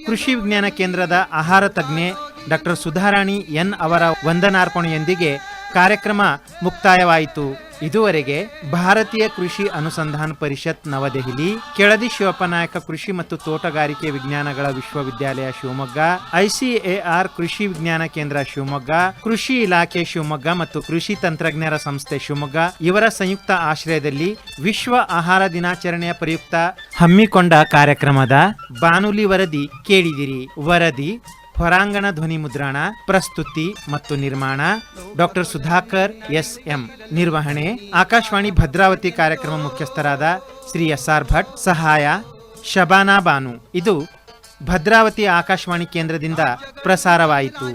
ಕೃಷಿ ವಿಜ್ಞಾನ ಕೇಂದ್ರದ ಆಹಾರ ತಜ್ಞೆ ಡಾಕ್ಟರ್ ಸುಧಾರಾಣಿ ಎನ್ ಅವರ ವಂದನಾರ್ಪಣೆಯೊಂದಿಗೆ ಕಾರ್ಯಕ್ರಮ ಮುಕ್ತಾಯವಾಯಿತು. ಇದುವರೆಗೆ ಭಾರತೀಯ ಕೃಷಿ ಅನುಸಂಧಾನ ಪರಿಷತ್ ನವದೆಹಲಿ, ಕೆಳದಿ ಶಿವಪ್ಪನಾಯಕ ಕೃಷಿ ಮತ್ತು ತೋಟಗಾರಿಕೆ ವಿಜ್ಞಾನಗಳ ವಿಶ್ವವಿದ್ಯಾಲಯ ಶಿವಮೊಗ್ಗ, ಐಸಿಎಆರ್ ಕೃಷಿ ವಿಜ್ಞಾನ ಕೇಂದ್ರ ಶಿವಮೊಗ್ಗ, ಕೃಷಿ ಇಲಾಖೆ ಶಿವಮೊಗ್ಗ ಮತ್ತು ಕೃಷಿ ತಂತ್ರಜ್ಞರ ಸಂಸ್ಥೆ ಶಿವಮೊಗ್ಗ. ಇವರ ಸಂಯುಕ್ತ ಆಶ್ರಯದಲ್ಲಿ ವಿಶ್ವ ಆಹಾರ ದಿನಾಚರಣೆಯ ಪ್ರಯುಕ್ತ ಹಮ್ಮಿಕೊಂಡ ಕಾರ್ಯಕ್ರಮದ ಬಾನುಲಿ ವರದಿ ಕೇಳಿದಿರಿ. ವರದಿ ಹೊರಾಂಗಣ ಧ್ವನಿ ಮುದ್ರಣ, ಪ್ರಸ್ತುತಿ ಮತ್ತು ನಿರ್ಮಾಣ, ಡಾಕ್ಟರ್ ಸುಧಾಕರ್ ಎಸ್ ಎಂ ನಿರ್ವಹಣೆ, ಆಕಾಶವಾಣಿ ಭದ್ರಾವತಿ ಕಾರ್ಯಕ್ರಮ ಮುಖ್ಯಸ್ಥರಾದ ಶ್ರೀ ಎಸ್ ಆರ್ ಭಟ್, ಸಹಾಯ, ಶಬಾನಾ ಬಾನು. ಇದು ಭದ್ರಾವತಿ ಆಕಾಶವಾಣಿ ಕೇಂದ್ರದಿಂದ ಪ್ರಸಾರವಾಯಿತು.